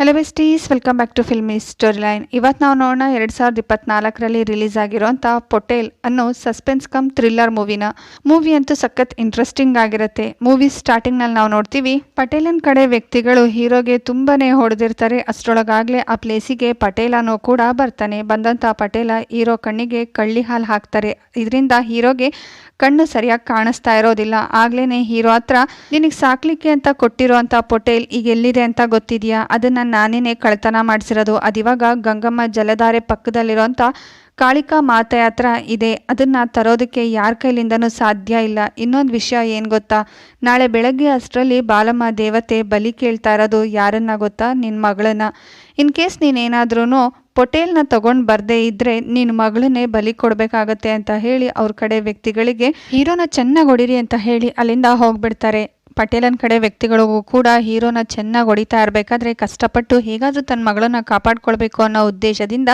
Hello besties welcome back to filmy story line ಇವತ್ತು ನಾವು ನೋಡೋಣ ಎರಡು ಸಾವಿರದ ಇಪ್ಪತ್ನಾಲ್ಕರಲ್ಲಿ ರಿಲೀಸ್ ಆಗಿರೋಂಥ ಪೊಟೇಲ್ ಅನ್ನೋ ಸಸ್ಪೆನ್ಸ್ ಕಮ್ ಥ್ರಿಲ್ಲರ್ ಮೂವಿನ ಮೂವಿ ಅಂತೂ ಸಖತ್ ಇಂಟ್ರೆಸ್ಟಿಂಗ್ ಆಗಿರುತ್ತೆ. ಮೂವಿ ಸ್ಟಾರ್ಟಿಂಗ್ನಲ್ಲಿ ನಾವು ನೋಡ್ತೀವಿ ಪಟೇಲನ್ ಕಡೆ ವ್ಯಕ್ತಿಗಳು ಹೀರೋಗೆ ತುಂಬಾನೇ ಹೊಡೆದಿರ್ತಾರೆ. ಅಷ್ಟರೊಳಗಾಗಲೇ ಆ ಪ್ಲೇಸಿಗೆ ಪಟೇಲ್ ಅನ್ನೋ ಕೂಡ ಬರ್ತಾನೆ. ಬಂದಂಥ ಪಟೇಲ ಹೀರೋ ಕಣ್ಣಿಗೆ ಕಳ್ಳಿ ಹಾಲು ಹಾಕ್ತಾರೆ. ಇದರಿಂದ ಹೀರೋಗೆ ಕಣ್ಣು ಸರಿಯಾಗಿ ಕಾಣಿಸ್ತಾ ಇರೋದಿಲ್ಲ. ಆಗ್ಲೇನೆ ಹೀರೋ ಹತ್ರ, ನಿನಗೆ ಸಾಕ್ಲಿಕ್ಕೆ ಅಂತ ಕೊಟ್ಟಿರೋ ಅಂತ ಪೊಟೇಲ್ ಈಗ ಎಲ್ಲಿದೆ ಅಂತ ಗೊತ್ತಿದೆಯಾ? ಅದನ್ನ ನಾನೇನೆ ಕಳ್ತನ ಮಾಡಿಸಿರೋದು. ಅದಿವಾಗ ಗಂಗಮ್ಮ ಜಲಧಾರೆ ಪಕ್ಕದಲ್ಲಿರೋಂಥ ಕಾಳಿಕಾ ಮಾತೆ ಹತ್ರ ಇದೆ. ಅದನ್ನ ತರೋದಕ್ಕೆ ಯಾರ ಕೈಲಿಂದನೂ ಸಾಧ್ಯ ಇಲ್ಲ. ಇನ್ನೊಂದು ವಿಷಯ ಏನು ಗೊತ್ತಾ? ನಾಳೆ ಬೆಳಗ್ಗೆ ಅಷ್ಟರಲ್ಲಿ ಬಾಲಮ್ಮ ದೇವತೆ ಬಲಿ ಕೇಳ್ತಾ ಇರೋದು ಯಾರನ್ನ ಗೊತ್ತಾ? ನಿನ್ನ ಮಗಳನ್ನ. ಇನ್ ಕೇಸ್ ನೀನೇನಾದ್ರೂ ಪೊಟೇಲ್ನ ತಗೊಂಡು ಬರ್ದೇ ಇದ್ರೆ ನಿನ್ನ ಮಗಳನ್ನೇ ಬಲಿ ಕೊಡಬೇಕಾಗತ್ತೆ ಅಂತ ಹೇಳಿ ಅವ್ರ ಕಡೆ ವ್ಯಕ್ತಿಗಳಿಗೆ ಹೀರೋನ ಚೆನ್ನಾಗಿ ಹೊಡಿರಿ ಅಂತ ಹೇಳಿ ಅಲ್ಲಿಂದ ಹೋಗ್ಬಿಡ್ತಾರೆ. ಪಟೇಲನ್ ಕಡೆ ವ್ಯಕ್ತಿಗಳಿಗೂ ಕೂಡ ಹೀರೋನ ಚೆನ್ನಾಗಿ ಹೊಡಿತಾ ಇರಬೇಕಾದ್ರೆ ಕಷ್ಟಪಟ್ಟು ಹೇಗಾದರೂ ತನ್ನ ಮಗಳನ್ನ ಕಾಪಾಡ್ಕೊಳ್ಬೇಕು ಅನ್ನೋ ಉದ್ದೇಶದಿಂದ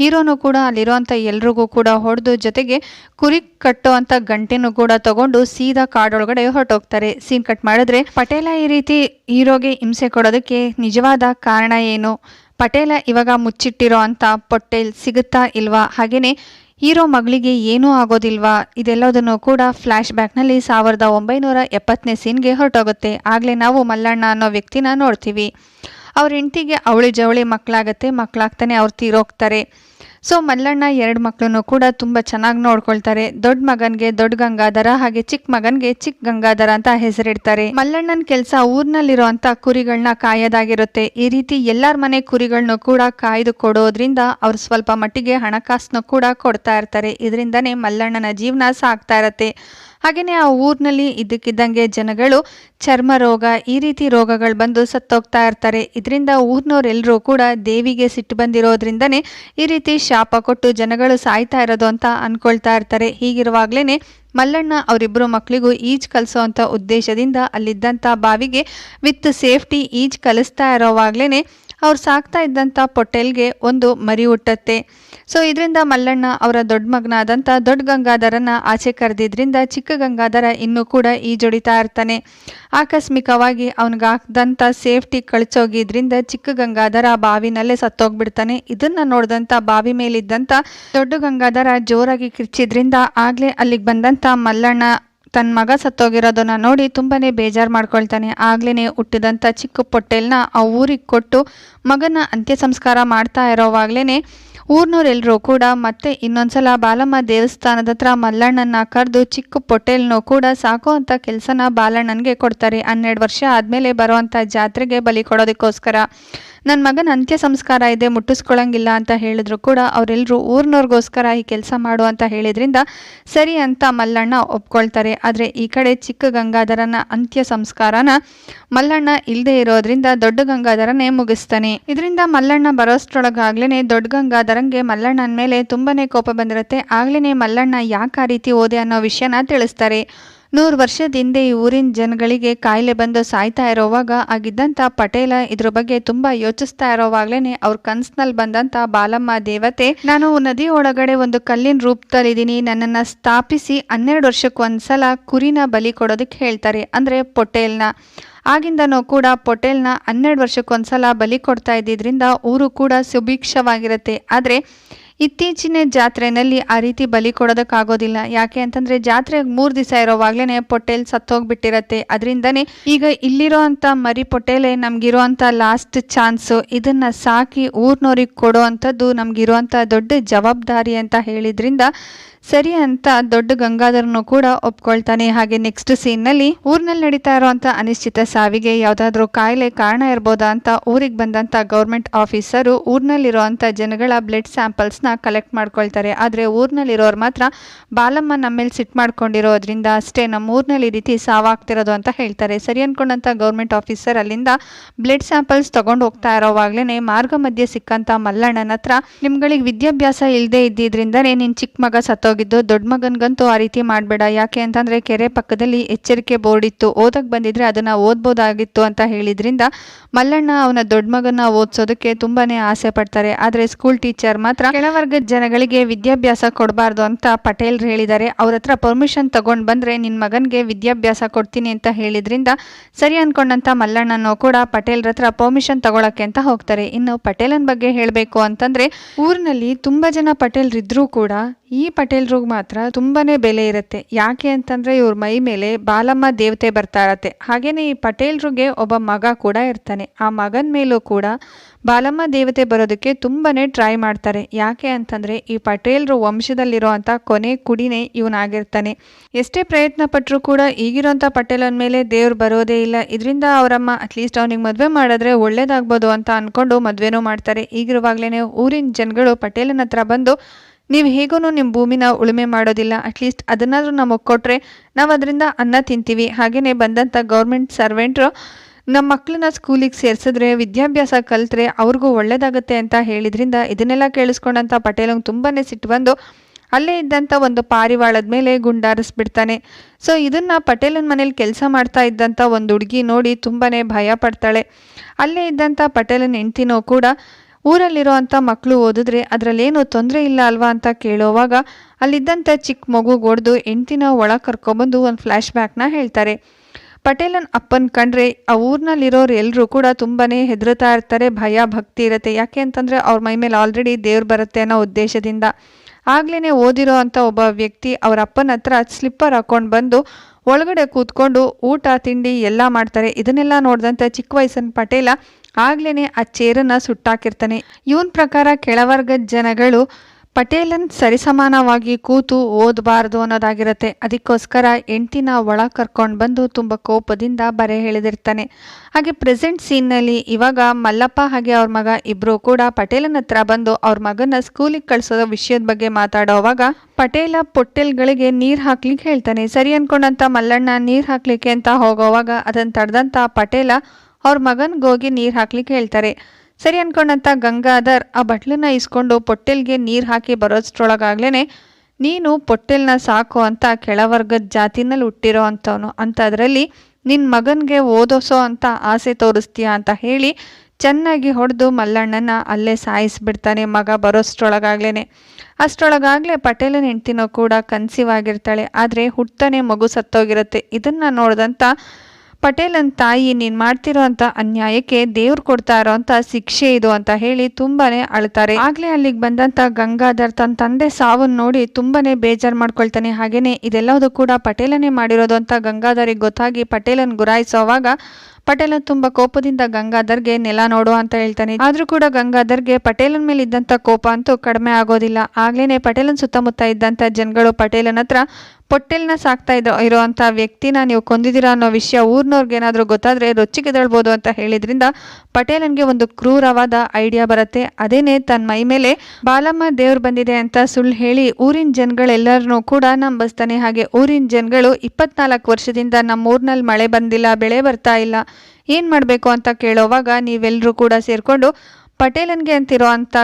ಹೀರೋನು ಕೂಡ ಅಲ್ಲಿರೋಂಥ ಎಲ್ರಿಗೂ ಕೂಡ ಹೊಡೆದು ಜೊತೆಗೆ ಕುರಿ ಕಟ್ಟುವಂಥ ಗಂಟೆನೂ ಕೂಡ ತಗೊಂಡು ಸೀದಾ ಕಾಡೊಳಗಡೆ ಹೊರಟೋಗ್ತಾರೆ. ಸೀನ್ ಕಟ್ ಮಾಡಿದ್ರೆ ಪಟೇಲ ಈ ರೀತಿ ಹೀರೋಗೆ ಹಿಂಸೆ ಕೊಡೋದಕ್ಕೆ ನಿಜವಾದ ಕಾರಣ ಏನು? ಪಟೇಲ ಇವಾಗ ಮುಚ್ಚಿಟ್ಟಿರೋ ಅಂಥ ಪೊಟ್ಟೆಲ್ ಸಿಗುತ್ತಾ ಇಲ್ವಾ? ಹಾಗೇನೆ ಹೀರೋ ಮಗಳಿಗೆ ಏನೂ ಆಗೋದಿಲ್ವಾ? ಇದೆಲ್ಲದನ್ನು ಕೂಡ ಫ್ಲ್ಯಾಶ್ ಬ್ಯಾಕ್ನಲ್ಲಿ ಸಾವಿರದ ಒಂಬೈನೂರ ಎಪ್ಪತ್ತನೇ ಸೀನ್ಗೆ ಹೊರಟೋಗುತ್ತೆ. ಆಗಲೇ ನಾವು ಮಲ್ಲಣ್ಣ ಅನ್ನೋ ವ್ಯಕ್ತಿನ ನೋಡ್ತೀವಿ. ಅವ್ರ ಹೆಂಡತಿಗೆ ಅವಳಿ ಜವಳಿ ಮಕ್ಕಳಾಗತ್ತೆ, ಮಕ್ಕಳಾಗ್ತಾನೆ ಅವ್ರು ತೀರೋಗ್ತಾರೆ. ಸೊ ಮಲ್ಲಣ್ಣ ಎರಡು ಮಕ್ಕಳನ್ನು ಕೂಡ ತುಂಬ ಚೆನ್ನಾಗಿ ನೋಡ್ಕೊಳ್ತಾರೆ. ದೊಡ್ಡ ಮಗನ್ಗೆ ದೊಡ್ಡ ಗಂಗಾಧರ ಹಾಗೆ ಚಿಕ್ಕ ಮಗನ್ಗೆ ಚಿಕ್ಕ ಗಂಗಾಧರ ಅಂತ ಹೆಸರಿಡ್ತಾರೆ. ಮಲ್ಲಣ್ಣನ ಕೆಲಸ ಊರ್ನಲ್ಲಿರೋ ಅಂತ ಕುರಿಗಳನ್ನ ಕಾಯೋದಾಗಿರುತ್ತೆ. ಈ ರೀತಿ ಎಲ್ಲರ ಮನೆ ಕುರಿಗಳನ್ನೂ ಕೂಡ ಕಾಯ್ದು ಕೊಡೋದ್ರಿಂದ ಅವ್ರು ಸ್ವಲ್ಪ ಮಟ್ಟಿಗೆ ಹಣಕಾಸನ್ನು ಕೂಡ ಕೊಡ್ತಾ ಇರ್ತಾರೆ. ಇದರಿಂದನೇ ಮಲ್ಲಣ್ಣನ ಜೀವನ ಸಾಗ್ತಾ ಇರತ್ತೆ. ಹಾಗೆಯೇ ಆ ಊರಿನಲ್ಲಿ ಇದ್ದಕ್ಕಿದ್ದಂಗೆ ಜನಗಳು ಚರ್ಮ ರೋಗ, ಈ ರೀತಿ ರೋಗಗಳು ಬಂದು ಸತ್ತೋಗ್ತಾ ಇರ್ತಾರೆ. ಇದರಿಂದ ಊರಿನವರೆಲ್ಲರೂ ಕೂಡ ದೇವಿಗೆ ಸಿಟ್ಟು ಬಂದಿರೋದ್ರಿಂದನೇ ಈ ರೀತಿ ಶಾಪ ಕೊಟ್ಟು ಜನಗಳು ಸಾಯ್ತಾ ಇರೋದು ಅಂತ ಅಂದ್ಕೊಳ್ತಾ ಇರ್ತಾರೆ. ಹೀಗಿರುವಾಗ್ಲೇ ಮಲ್ಲಣ್ಣ ಅವರಿಬ್ಬರು ಮಕ್ಕಳಿಗೂ ಈಜ್ ಕಲಿಸೋ ಅಂಥ ಉದ್ದೇಶದಿಂದ ಅಲ್ಲಿದ್ದಂಥ ಬಾವಿಗೆ ವಿತ್ ಸೇಫ್ಟಿ ಈಜ್ ಕಲಿಸ್ತಾ ಇರೋವಾಗ್ಲೇ ಅವ್ರು ಸಾಕ್ತಾ ಇದ್ದಂಥ ಪೊಟೇಲ್ಗೆ ಒಂದು ಮರಿ ಹುಟ್ಟತ್ತೆ ಸೊ, ಇದರಿಂದ ಮಲ್ಲಣ್ಣ ಅವರ ದೊಡ್ಡ ಮಗನಾದಂಥ ದೊಡ್ಡ ಗಂಗಾಧರನ ಆಚೆ ಕರೆದಿದ್ರಿಂದ ಚಿಕ್ಕ ಗಂಗಾಧರ ಇನ್ನೂ ಕೂಡ ಈಜೊಡಿತಾ ಇರ್ತಾನೆ. ಆಕಸ್ಮಿಕವಾಗಿ ಅವನಿಗಾಗ್ದಂಥ ಸೇಫ್ಟಿ ಕಳಿಸೋಗಿದ್ರಿಂದ ಚಿಕ್ಕ ಗಂಗಾಧರ ಬಾವಿನಲ್ಲೇ ಸತ್ತೋಗ್ಬಿಡ್ತಾನೆ. ಇದನ್ನು ನೋಡಿದಂಥ ಬಾವಿ ಮೇಲಿದ್ದಂಥ ದೊಡ್ಡ ಗಂಗಾಧರ ಜೋರಾಗಿ ಕಿರ್ಚಿದ್ರಿಂದ ಆಗಲೇ ಅಲ್ಲಿಗೆ ಬಂದಂಥ ಮಲ್ಲಣ್ಣ ತನ್ನ ಮಗ ಸತ್ತೋಗಿರೋದನ್ನು ನೋಡಿ ತುಂಬಾ ಬೇಜಾರು ಮಾಡ್ಕೊಳ್ತಾನೆ. ಆಗ್ಲೇ ಹುಟ್ಟಿದಂಥ ಚಿಕ್ಕ ಪೊಟ್ಟೆಲ್ನ ಆ ಊರಿಗೆ ಕೊಟ್ಟು ಮಗನ ಅಂತ್ಯ ಸಂಸ್ಕಾರ ಮಾಡ್ತಾ ಇರೋವಾಗ್ಲೇ ಊರ್ನವರೆಲ್ಲರೂ ಕೂಡ ಮತ್ತೆ ಇನ್ನೊಂದ್ಸಲ ಬಾಲಮ್ಮ ದೇವಸ್ಥಾನದ ಹತ್ರ ಮಲ್ಲಣ್ಣನ ಕರೆದು ಚಿಕ್ಕ ಪೊಟ್ಟೆಲ್ನೂ ಕೂಡ ಸಾಕೋ ಅಂತ ಕೆಲಸನ ಬಾಲಣ್ಣನಿಗೆ ಕೊಡ್ತಾರೆ. ಹನ್ನೆರಡು ವರ್ಷ ಆದಮೇಲೆ ಬರುವಂಥ ಜಾತ್ರೆಗೆ ಬಲಿ ಕೊಡೋದಕ್ಕೋಸ್ಕರ. ನನ್ನ ಮಗನ ಅಂತ್ಯ ಸಂಸ್ಕಾರ ಇದೆ ಮುಟ್ಟಿಸ್ಕೊಳ್ಳಂಗಿಲ್ಲ ಅಂತ ಹೇಳಿದ್ರು ಕೂಡ ಅವರೆಲ್ಲರೂ ಊರಿನವ್ರಿಗೋಸ್ಕರ ಈ ಕೆಲಸ ಮಾಡು ಅಂತ ಹೇಳಿದ್ರಿಂದ ಸರಿ ಅಂತ ಮಲ್ಲಣ್ಣ ಒಪ್ಕೊಳ್ತಾರೆ. ಆದರೆ ಈ ಕಡೆ ಚಿಕ್ಕ ಗಂಗಾಧರನ ಅಂತ್ಯ ಸಂಸ್ಕಾರನ ಮಲ್ಲಣ್ಣ ಇಲ್ಲದೆ ಇರೋದ್ರಿಂದ ದೊಡ್ಡ ಗಂಗಾಧರನೇ ಮುಗಿಸ್ತಾನೆ. ಇದರಿಂದ ಮಲ್ಲಣ್ಣ ಬರೋಷ್ಟ್ರೊಳಗಾಗ್ಲೇ ದೊಡ್ಡ ಗಂಗಾಧರಂಗೆ ಮಲ್ಲಣ್ಣನ ಮೇಲೆ ತುಂಬಾನೇ ಕೋಪ ಬಂದಿರುತ್ತೆ. ಆಗ್ಲೇ ಮಲ್ಲಣ್ಣ ಯಾಕೆ ಆ ರೀತಿ ಓದೆ ಅನ್ನೋ ವಿಷಯನ ತಿಳಿಸ್ತಾರೆ. ನೂರು ವರ್ಷದ ಹಿಂದೆ ಈ ಊರಿನ ಜನಗಳಿಗೆ ಕಾಯಿಲೆ ಬಂದು ಸಾಯ್ತಾ ಇರೋವಾಗ ಆಗಿದ್ದಂಥ ಪಟೇಲ ಇದ್ರ ಬಗ್ಗೆ ತುಂಬಾ ಯೋಚಿಸ್ತಾ ಇರೋವಾಗ್ಲೇನೆ ಅವ್ರ ಕನ್ಸ್ನಲ್ಲಿ ಬಂದಂಥ ಬಾಲಮ್ಮ ದೇವತೆ, ನಾನು ನದಿ ಒಳಗಡೆ ಒಂದು ಕಲ್ಲಿನ ರೂಪದಲ್ಲಿದ್ದೀನಿ, ನನ್ನನ್ನು ಸ್ಥಾಪಿಸಿ ಹನ್ನೆರಡು ವರ್ಷಕ್ಕೆ ಒಂದ್ಸಲ ಕುರಿನ ಬಲಿ ಕೊಡೋದಕ್ಕೆ ಹೇಳ್ತಾರೆ, ಅಂದರೆ ಪೊಟೇಲ್ನ. ಆಗಿಂದನೂ ಕೂಡ ಪೊಟೇಲ್ನ ಹನ್ನೆರಡು ವರ್ಷಕ್ಕೊಂದ್ಸಲ ಬಲಿ ಕೊಡ್ತಾ ಇದ್ದಿದ್ರಿಂದ ಊರು ಕೂಡ ಸುಭಿಕ್ಷವಾಗಿರುತ್ತೆ, ಆದರೆ ಇತ್ತೀಚಿನ ಜಾತ್ರೆನಲ್ಲಿ ಆ ರೀತಿ ಬಲಿ ಕೊಡೋದಕ್ಕಾಗೋದಿಲ್ಲ. ಯಾಕೆ ಅಂತಂದ್ರೆ ಜಾತ್ರೆ ಮೂರು ದಿವಸ ಇರೋವಾಗ್ಲೇ ಪೊಟೇಲ್ ಸತ್ತೋಗ್ಬಿಟ್ಟಿರತ್ತೆ. ಅದರಿಂದನೇ ಈಗ ಇಲ್ಲಿರೋ ಮರಿ ಪೊಟೇಲೆ ನಮ್ಗಿರುವಂಥ ಲಾಸ್ಟ್ ಚಾನ್ಸು. ಇದನ್ನ ಸಾಕಿ ಊರ್ನೋರಿಗೆ ಕೊಡೋ ಅಂಥದ್ದು ನಮಗಿರುವಂಥ ದೊಡ್ಡ ಜವಾಬ್ದಾರಿ ಅಂತ ಹೇಳಿದ್ರಿಂದ ಸರಿ ಅಂತ ದೊಡ್ಡ ಗಂಗಾಧರನು ಕೂಡ ಒಪ್ಕೊಳ್ತಾನೆ. ಹಾಗೆ ನೆಕ್ಸ್ಟ್ ಸೀನ್ನಲ್ಲಿ ಊರಿನಲ್ಲಿ ನಡೀತಾ ಇರುವಂತ ಅನಿಶ್ಚಿತ ಸಾವಿಗೆ ಯಾವುದಾದ್ರೂ ಕಾಯಿಲೆ ಕಾರಣ ಇರ್ಬೋದಾ ಅಂತ ಊರಿಗೆ ಬಂದಂತ ಗೌರ್ಮೆಂಟ್ ಆಫೀಸರು ಊರಿನಲ್ಲಿರುವಂತ ಜನಗಳ ಬ್ಲಡ್ ಸ್ಯಾಂಪಲ್ಸ್ನ ಕಲೆಕ್ಟ್ ಮಾಡ್ಕೊಳ್ತಾರೆ. ಆದರೆ ಊರಿನಲ್ಲಿರೋರು ಮಾತ್ರ ಬಾಲಮ್ಮ ನಮ್ಮ ಮೇಲೆ ಸಿಟ್ ಮಾಡ್ಕೊಂಡಿರೋದ್ರಿಂದ ಅಷ್ಟೇ ನಮ್ಮ ಊರಿನಲ್ಲಿ ಈ ರೀತಿ ಸಾವಾಗ್ತಿರೋದು ಅಂತ ಹೇಳ್ತಾರೆ. ಸರಿ ಅನ್ಕೊಂಡಂತ ಗೌರ್ಮೆಂಟ್ ಆಫೀಸರ್ ಅಲ್ಲಿಂದ ಬ್ಲಡ್ ಸ್ಯಾಂಪಲ್ಸ್ ತಗೊಂಡು ಹೋಗ್ತಾ ಇರೋವಾಗ್ಲೇ ಮಾರ್ಗ ಮಧ್ಯೆ ಸಿಕ್ಕಂತ ಮಲ್ಲಣ್ಣನ ಹತ್ರ ನಿಮ್ಗಳಿಗೆ ವಿದ್ಯಾಭ್ಯಾಸ ಇಲ್ಲದೆ ಇದ್ದಿದ್ರಿಂದನೇ ನಿನ್ ಚಿಕ್ಕ ಮಗ ಸತ್ತೋಗಿದ್ದು ದೊಡ್ಡ ಮಗನ್ಗಂತೂ ಆ ರೀತಿ ಮಾಡಬೇಡ. ಯಾಕೆ ಅಂತಂದ್ರೆ ಕೆರೆ ಪಕ್ಕದಲ್ಲಿ ಎಚ್ಚರಿಕೆ ಬೋರ್ಡ್ ಇತ್ತು ಓದಕ್ ಬಂದಿದ್ರೆ ಅದನ್ನ ಓದ್ಬೋದಾಗಿತ್ತು ಅಂತ ಹೇಳಿದ್ರಿಂದ ಮಲ್ಲಣ್ಣ ಅವನ ದೊಡ್ಡ ಮಗನ ಓದಿಸೋದಕ್ಕೆ ತುಂಬಾನೇ ಆಸೆ ಪಡ್ತಾರೆ. ಆದ್ರೆ ಸ್ಕೂಲ್ ಟೀಚರ್ ಮಾತ್ರ ಕೆಳ ಕೆಳವರ್ಗದ ಜನಗಳಿಗೆ ವಿದ್ಯಾಭ್ಯಾಸ ಕೊಡಬಾರ್ದು ಅಂತ ಪಟೇಲ್ ಹೇಳಿದ್ದಾರೆ. ಅವ್ರ ಹತ್ರ ಪರ್ಮಿಷನ್ ತಗೊಂಡು ಬಂದರೆ ನಿನ್ನ ಮಗನಿಗೆ ವಿದ್ಯಾಭ್ಯಾಸ ಕೊಡ್ತೀನಿ ಅಂತ ಹೇಳಿದ್ರಿಂದ ಸರಿ ಅನ್ಕೊಂಡಂತ ಮಲ್ಲಣ್ಣನೂ ಕೂಡ ಪಟೇಲ್ರ ಹತ್ರ ಪರ್ಮಿಷನ್ ತಗೊಳಕ್ಕೆ ಅಂತ ಹೋಗ್ತಾರೆ. ಇನ್ನು ಪಟೇಲನ್ ಬಗ್ಗೆ ಹೇಳಬೇಕು ಅಂತಂದ್ರೆ ಊರಿನಲ್ಲಿ ತುಂಬಾ ಜನ ಪಟೇಲ್ರಿದ್ರೂ ಕೂಡ ಈ ಪಟೇಲ್ರಿಗೆ ಮಾತ್ರ ತುಂಬಾನೇ ಬೆಲೆ ಇರುತ್ತೆ. ಯಾಕೆ ಅಂತಂದ್ರೆ ಇವ್ರ ಮೈ ಮೇಲೆ ಬಾಲಮ್ಮ ದೇವತೆ ಬರ್ತಾ ಇರತ್ತೆ. ಹಾಗೇನೆ ಈ ಪಟೇಲ್ರಿಗೆ ಒಬ್ಬ ಮಗ ಕೂಡ ಇರ್ತಾನೆ. ಆ ಮಗನ ಮೇಲೂ ಕೂಡ ಬಾಲಮ್ಮ ದೇವತೆ ಬರೋದಕ್ಕೆ ತುಂಬಾನೇ ಟ್ರೈ ಮಾಡ್ತಾರೆ. ಯಾಕೆ ಅಂತಂದ್ರೆ ಈ ಪಟೇಲ್ರು ವಂಶದಲ್ಲಿರೋ ಅಂತ ಕೊನೆ ಕುಡಿನೇ ಇವನಾಗಿರ್ತಾನೆ ಎಷ್ಟೇ ಪ್ರಯತ್ನ ಪಟ್ಟರು ಕೂಡ ಈಗಿರೋಂಥ ಪಟೇಲನ ಮೇಲೆ ದೇವ್ರು ಬರೋದೇ ಇಲ್ಲ. ಇದರಿಂದ ಅವರಮ್ಮ ಅಟ್ಲೀಸ್ಟ್ ಅವನಿಗೆ ಮದುವೆ ಮಾಡಿದ್ರೆ ಒಳ್ಳೇದಾಗ್ಬೋದು ಅಂತ ಅನ್ಕೊಂಡು ಮದುವೆನೂ ಮಾಡ್ತಾರೆ. ಈಗಿರುವಾಗ್ಲೇ ಊರಿನ ಜನಗಳು ಪಟೇಲನ ಹತ್ರ ಬಂದು ನೀವು ಹೇಗೂ ನಿಮ್ಮ ಭೂಮಿನ ಉಳುಮೆ ಮಾಡೋದಿಲ್ಲ. ಅಟ್ಲೀಸ್ಟ್ ಅದನ್ನಾದರೂ ನಮಗೆ ಕೊಟ್ಟರೆ ನಾವು ಅದರಿಂದ ಅನ್ನ ತಿಂತೀವಿ. ಹಾಗೆಯೇ ಬಂದಂಥ ಗೌರ್ಮೆಂಟ್ ಸರ್ವೆಂಟ್ರು ನಮ್ಮ ಮಕ್ಕಳನ್ನ ಸ್ಕೂಲಿಗೆ ಸೇರಿಸಿದ್ರೆ, ವಿದ್ಯಾಭ್ಯಾಸ ಕಲಿತ್ರೆ ಅವ್ರಿಗೂ ಒಳ್ಳೇದಾಗುತ್ತೆ ಅಂತ ಹೇಳಿದ್ರಿಂದ ಇದನ್ನೆಲ್ಲ ಕೇಳಿಸ್ಕೊಂಡಂಥ ಪಟೇಲಂಗೆ ತುಂಬಾ ಸಿಟ್ಟು ಬಂದು ಅಲ್ಲೇ ಇದ್ದಂಥ ಒಂದು ಪಾರಿವಾಳದ ಮೇಲೆ ಗುಂಡಾರಿಸ್ಬಿಡ್ತಾನೆ. ಸೊ ಇದನ್ನ ಪಟೇಲನ ಮನೇಲಿ ಕೆಲಸ ಮಾಡ್ತಾ ಇದ್ದಂಥ ಒಂದು ಹುಡುಗಿ ನೋಡಿ ತುಂಬಾ ಭಯ ಪಡ್ತಾಳೆ. ಅಲ್ಲೇ ಇದ್ದಂಥ ಪಟೇಲನ ಹೆಂಡ್ತಿನೂ ಕೂಡ ಊರಲ್ಲಿರೋವಂಥ ಮಕ್ಕಳು ಓದಿದ್ರೆ ಅದರಲ್ಲೇನು ತೊಂದರೆ ಇಲ್ಲ ಅಲ್ವಾ ಅಂತ ಕೇಳೋವಾಗ ಅಲ್ಲಿದ್ದಂಥ ಚಿಕ್ಕ ಮಗು ಒಡೆದು ಹೆಂಡ್ತಿನ ಒಳ ಕರ್ಕೊಬಂದು ಒಂದು ಫ್ಲ್ಯಾಶ್ ಬ್ಯಾಕ್ನ ಹೇಳ್ತಾರೆ. ಪಟೇಲನ್ ಅಪ್ಪನ್ ಕಂಡ್ರೆ ಆ ಊರಿನಲ್ಲಿರೋರು ಎಲ್ಲರೂ ಕೂಡ ತುಂಬಾ ಹೆದರ್ತಾ ಇರ್ತಾರೆ, ಭಯ, ಭಕ್ತಿ ಇರುತ್ತೆ. ಯಾಕೆ ಅಂತಂದರೆ ಅವ್ರ ಮೈ ಮೇಲೆ ಆಲ್ರೆಡಿ ದೇವ್ರು ಬರುತ್ತೆ ಅನ್ನೋ ಉದ್ದೇಶದಿಂದ. ಆಗ್ಲೇ ಓದಿರೋ ಅಂತ ಒಬ್ಬ ವ್ಯಕ್ತಿ ಅವ್ರ ಅಪ್ಪನ ಹತ್ರ ಸ್ಲಿಪ್ಪರ್ ಹಾಕೊಂಡು ಬಂದು ಒಳಗಡೆ ಕೂತ್ಕೊಂಡು ಊಟ, ತಿಂಡಿ ಎಲ್ಲ ಮಾಡ್ತಾರೆ. ಇದನ್ನೆಲ್ಲ ನೋಡಿದಂಥ ಚಿಕ್ಕ ವಯಸ್ಸಿನ ಪಟೇಲ ಆಗ್ಲೇ ಆ ಚೇರನ್ನ ಸುಟ್ಟಾಕಿರ್ತಾನೆ. ಇವನ್ ಪ್ರಕಾರ ಕೆಳವರ್ಗದ ಜನಗಳು ಪಟೇಲನ್ ಸರಿಸಮಾನವಾಗಿ ಕೂತು ಓದಬಾರ್ದು ಅನ್ನೋದಾಗಿರುತ್ತೆ. ಅದಕ್ಕೋಸ್ಕರ ಹೆಂಡ್ತಿನ ಒಳ ಕರ್ಕೊಂಡು ಬಂದು ತುಂಬ ಕೋಪದಿಂದ ಬರೆ ಹೇಳಿದಿರ್ತಾನೆ. ಹಾಗೆ ಪ್ರೆಸೆಂಟ್ ಸೀನ್ನಲ್ಲಿ ಇವಾಗ ಮಲ್ಲಪ್ಪ ಹಾಗೆ ಅವ್ರ ಮಗ ಇಬ್ಬರು ಕೂಡ ಪಟೇಲನ ಹತ್ರ ಬಂದು ಅವ್ರ ಮಗನ ಸ್ಕೂಲಿಗೆ ಕಳಿಸೋದ ವಿಷಯದ ಬಗ್ಗೆ ಮಾತಾಡೋವಾಗ ಪಟೇಲ ಪೊಟ್ಟೆಲ್ಗಳಿಗೆ ನೀರು ಹಾಕ್ಲಿಕ್ಕೆ ಹೇಳ್ತಾನೆ. ಸರಿ ಅನ್ಕೊಂಡಂತ ಮಲ್ಲಣ್ಣ ನೀರು ಹಾಕ್ಲಿಕ್ಕೆ ಅಂತ ಹೋಗೋವಾಗ ಅದನ್ನು ತಡೆದಂಥ ಪಟೇಲ ಅವ್ರ ಮಗನಿಗೋಗಿ ನೀರು ಹಾಕ್ಲಿಕ್ಕೆ ಹೇಳ್ತಾರೆ. ಸರಿ ಅನ್ಕೊಂಡಂತ ಗಂಗಾಧರ್ ಆ ಬಟ್ಲನ್ನ ಇಸ್ಕೊಂಡು ಪೊಟ್ಟೆಲ್ಗೆ ನೀರು ಹಾಕಿ ಬರೋಷ್ಟ್ರೊಳಗಾಗ್ಲೇ ನೀನು ಪೊಟ್ಟೆಲ್ನ ಸಾಕು ಅಂತ ಕೆಳವರ್ಗದ ಜಾತಿನಲ್ಲಿ ಹುಟ್ಟಿರೋ ಅಂಥವನು. ಅಂಥದ್ರಲ್ಲಿ ನಿನ್ನ ಮಗನಿಗೆ ಓದೋಸೋ ಅಂತ ಆಸೆ ತೋರಿಸ್ತೀಯಾ? ಅಂತ ಹೇಳಿ ಚೆನ್ನಾಗಿ ಹೊಡೆದು ಮಲ್ಲಣ್ಣನ ಅಲ್ಲೇ ಸಾಯಿಸ್ಬಿಡ್ತಾನೆ ಮಗ ಬರೋಷ್ಟ್ರೊಳಗಾಗ್ಲೇ ಅಷ್ಟರೊಳಗಾಗಲೇ ಪಟೇಲನ ಹೆಂಡ್ತಿನೋ ಕೂಡ ಕನ್ಸೀವ್ ಆಗಿರ್ತಾಳೆ. ಆದರೆ ಹುಟ್ಟನೆ ಮಗು ಸತ್ತೋಗಿರುತ್ತೆ. ಇದನ್ನು ನೋಡಿದಂಥ ಪಟೇಲನ್ ತಾಯಿ, ನೀನು ಮಾಡ್ತಿರೋ ಅಂತ ಅನ್ಯಾಯಕ್ಕೆ ದೇವ್ರು ಕೊಡ್ತಾ ಇರೋಂಥ ಶಿಕ್ಷೆ ಇದು ಅಂತ ಹೇಳಿ ತುಂಬಾನೇ ಅಳ್ತಾರೆ. ಆಗ್ಲೇ ಅಲ್ಲಿಗೆ ಬಂದಂತ ಗಂಗಾಧರ್ ತನ್ನ ತಂದೆ ಸಾವನ್ನ ನೋಡಿ ತುಂಬಾನೇ ಬೇಜಾರು ಮಾಡ್ಕೊಳ್ತಾನೆ. ಹಾಗೇನೆ ಇದೆಲ್ಲದೂ ಕೂಡ ಪಟೇಲನೇ ಮಾಡಿರೋದು ಅಂತ ಗಂಗಾಧರಿಗೆ ಗೊತ್ತಾಗಿ ಪಟೇಲನ್ ಗುರಾಯಿಸೋವಾಗ ಪಟೇಲನ್ ತುಂಬಾ ಕೋಪದಿಂದ ಗಂಗಾಧರ್ಗೆ ನೆಲ ನೋಡು ಅಂತ ಹೇಳ್ತಾನೆ. ಆದ್ರೂ ಕೂಡ ಗಂಗಾಧರ್ಗೆ ಪಟೇಲನ್ ಮೇಲೆ ಇದ್ದಂತ ಕೋಪ ಅಂತೂ ಕಡಿಮೆ ಆಗೋದಿಲ್ಲ. ಆಗ್ಲೇನೆ ಪಟೇಲನ್ ಸುತ್ತಮುತ್ತ ಇದ್ದಂತ ಜನಗಳು ಪಟೇಲನ್ ಹತ್ರ ಪೊಟ್ಟೆಲ್ನ ಸಾಕ್ತಾ ಇದ್ದ ಇರೋವಂಥ ವ್ಯಕ್ತಿನ ನೀವು ಕೊಂದಿದ್ದೀರಾ ಅನ್ನೋ ವಿಷಯ ಊರ್ನವ್ರಿಗೆ ಏನಾದರೂ ಗೊತ್ತಾದ್ರೆ ರೊಚ್ಚಿಗೆದಳ್ಬೋದು ಅಂತ ಹೇಳಿದ್ರಿಂದ ಪಟೇಲನ್ಗೆ ಒಂದು ಕ್ರೂರವಾದ ಐಡಿಯಾ ಬರುತ್ತೆ. ಅದೇನೆ ತನ್ನ ಮೈ ಮೇಲೆ ಬಾಲಮ್ಮ ದೇವ್ರು ಬಂದಿದೆ ಅಂತ ಸುಳ್ಳು ಹೇಳಿ ಊರಿನ ಜನಗಳೆಲ್ಲರನ್ನೂ ಕೂಡ ನಂಬಿಸ್ತಾನೆ. ಹಾಗೆ ಊರಿನ ಜನಗಳು ಇಪ್ಪತ್ನಾಲ್ಕು ವರ್ಷದಿಂದ ನಮ್ಮ ಊರಿನಲ್ಲಿ ಮಳೆ ಬಂದಿಲ್ಲ, ಬೆಳೆ ಬರ್ತಾ ಇಲ್ಲ. ಏನು ಮಾಡಬೇಕು ಅಂತ ಕೇಳೋವಾಗ ನೀವೆಲ್ಲರೂ ಕೂಡ ಸೇರಿಕೊಂಡು ಪಟೇಲನ್ಗೆ ಅಂತಿರೋ ಅಂಥ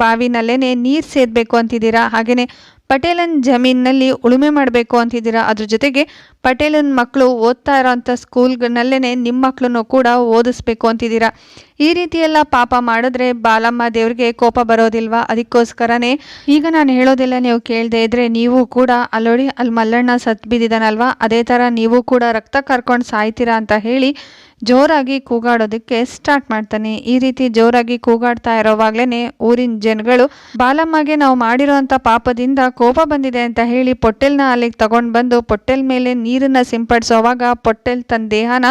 ಬಾವಿನಲ್ಲೇನೆ ನೀರು ಸೇದಬೇಕು ಅಂತಿದ್ದೀರಾ? ಹಾಗೆಯೇ ಪಟೇಲನ್ ಜಮೀನಿನಲ್ಲಿ ಉಳುಮೆ ಮಾಡಬೇಕು ಅಂತಿದ್ದೀರಾ? ಅದ್ರ ಜೊತೆಗೆ ಪಟೇಲನ್ ಮಕ್ಕಳು ಓದ್ತಾ ಇರೋವಂಥ ಸ್ಕೂಲ್ಗಳಲ್ಲೇ ನಿಮ್ಮ ಮಕ್ಕಳನ್ನು ಕೂಡ ಓದಿಸ್ಬೇಕು ಅಂತಿದ್ದೀರಾ? ಈ ರೀತಿಯೆಲ್ಲ ಪಾಪ ಮಾಡಿದ್ರೆ ಬಾಲಮ್ಮ ದೇವ್ರಿಗೆ ಕೋಪ ಬರೋದಿಲ್ವಾ? ಅದಕ್ಕೋಸ್ಕರನೇ ಈಗ ನಾನು ಹೇಳೋದೆಲ್ಲ ನೀವು ಕೇಳದೆ ಇದ್ರೆ ನೀವು ಕೂಡ ಅಲ್ಲೋಡಿ ಅಲ್ಲಿ ಮಲ್ಲಣ್ಣ ಸತ್ ಬಿದ್ದಿದ್ದಾನಲ್ವಾ? ಅದೇ ಥರ ನೀವು ಕೂಡ ರಕ್ತ ಕರ್ಕೊಂಡು ಸಾಯ್ತೀರಾ ಅಂತ ಹೇಳಿ ಜೋರಾಗಿ ಕೂಗಾಡೋದಕ್ಕೆ ಸ್ಟಾರ್ಟ್ ಮಾಡ್ತಾನೆ. ಈ ರೀತಿ ಜೋರಾಗಿ ಕೂಗಾಡ್ತಾ ಇರೋವಾಗ್ಲೇ ಊರಿನ ಜನಗಳು, ಬಾಲಮ್ಮಗೆ ನಾವು ಮಾಡಿರೋಂಥ ಪಾಪದಿಂದ ಕೋಪ ಬಂದಿದೆ ಅಂತ ಹೇಳಿ ಪೊಟ್ಟೆಲ್ನ ಅಲ್ಲಿಗೆ ತಗೊಂಡು ಬಂದು ಪೊಟ್ಟೆಲ್ ಮೇಲೆ ನೀರನ್ನ ಸಿಂಪಡಿಸೋವಾಗ ಪೊಟ್ಟೆಲ್ ತನ್ನ ದೇಹನ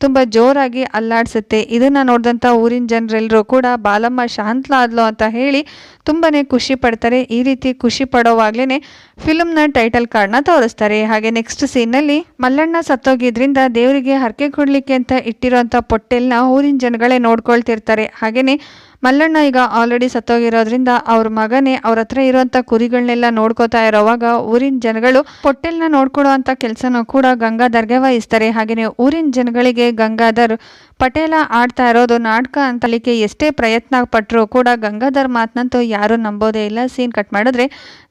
ತುಂಬ ಜೋರಾಗಿ ಅಲ್ಲಾಡಿಸುತ್ತೆ. ಇದನ್ನ ನೋಡಿದಂಥ ಊರಿನ ಜನರೆಲ್ಲರೂ ಕೂಡ, ಬಾಲಮ್ಮ ಶಾಂತಲಾದ್ಲು ಅಂತ ಹೇಳಿ ತುಂಬಾನೇ ಖುಷಿ ಪಡ್ತಾರೆ. ಈ ರೀತಿ ಖುಷಿ ಪಡೋವಾಗ್ಲೇ ಟೈಟಲ್ ಕಾರ್ಡ್ನ ತೋರಿಸ್ತಾರೆ. ಹಾಗೆ ನೆಕ್ಸ್ಟ್ ಸೀನಲ್ಲಿ ಮಲ್ಲಣ್ಣ ಸತ್ತೋಗಿದ್ರಿಂದ ದೇವರಿಗೆ ಹರಕೆ ಕೊಡಲಿಕ್ಕೆ ಅಂತ ಇಟ್ಟಿರೋಂಥ ಪೊಟ್ಟೆಲ್ನ ಊರಿನ ಜನಗಳೇ ನೋಡ್ಕೊಳ್ತಿರ್ತಾರೆ. ಹಾಗೇನೆ ಮಲ್ಲಣ್ಣ ಈಗ ಆಲ್ರೆಡಿ ಸತ್ತೋಗಿರೋದ್ರಿಂದ ಅವ್ರ ಮಗನೇ ಅವ್ರ ಹತ್ರ ಇರುವಂತ ಕುರಿಗಳನ್ನೆಲ್ಲ ನೋಡ್ಕೋತಾ ಇರೋವಾಗ ಊರಿನ ಜನಗಳು ಪೊಟ್ಟೆಲ್ನ ನೋಡ್ಕೊಳ್ಳೋ ಅಂತ ಕೆಲಸನ ಕೂಡ ಗಂಗಾಧರ್ಗೆ ವಹಿಸ್ತಾರೆ ಹಾಗೆಯೇ ಊರಿನ ಜನಗಳಿಗೆ ಗಂಗಾಧರ್ ಪಟೇಲ ಆಡ್ತಾ ಇರೋದು ನಾಟಕ ಅಂತಲಿಕ್ಕೆ ಎಷ್ಟೇ ಪ್ರಯತ್ನ ಪಟ್ಟರು ಕೂಡ ಗಂಗಾಧರ್ ಮಾತನಂತೂ ಯಾರೂ ನಂಬೋದೇ ಇಲ್ಲ. ಸೀನ್ ಕಟ್ ಮಾಡಿದ್ರೆ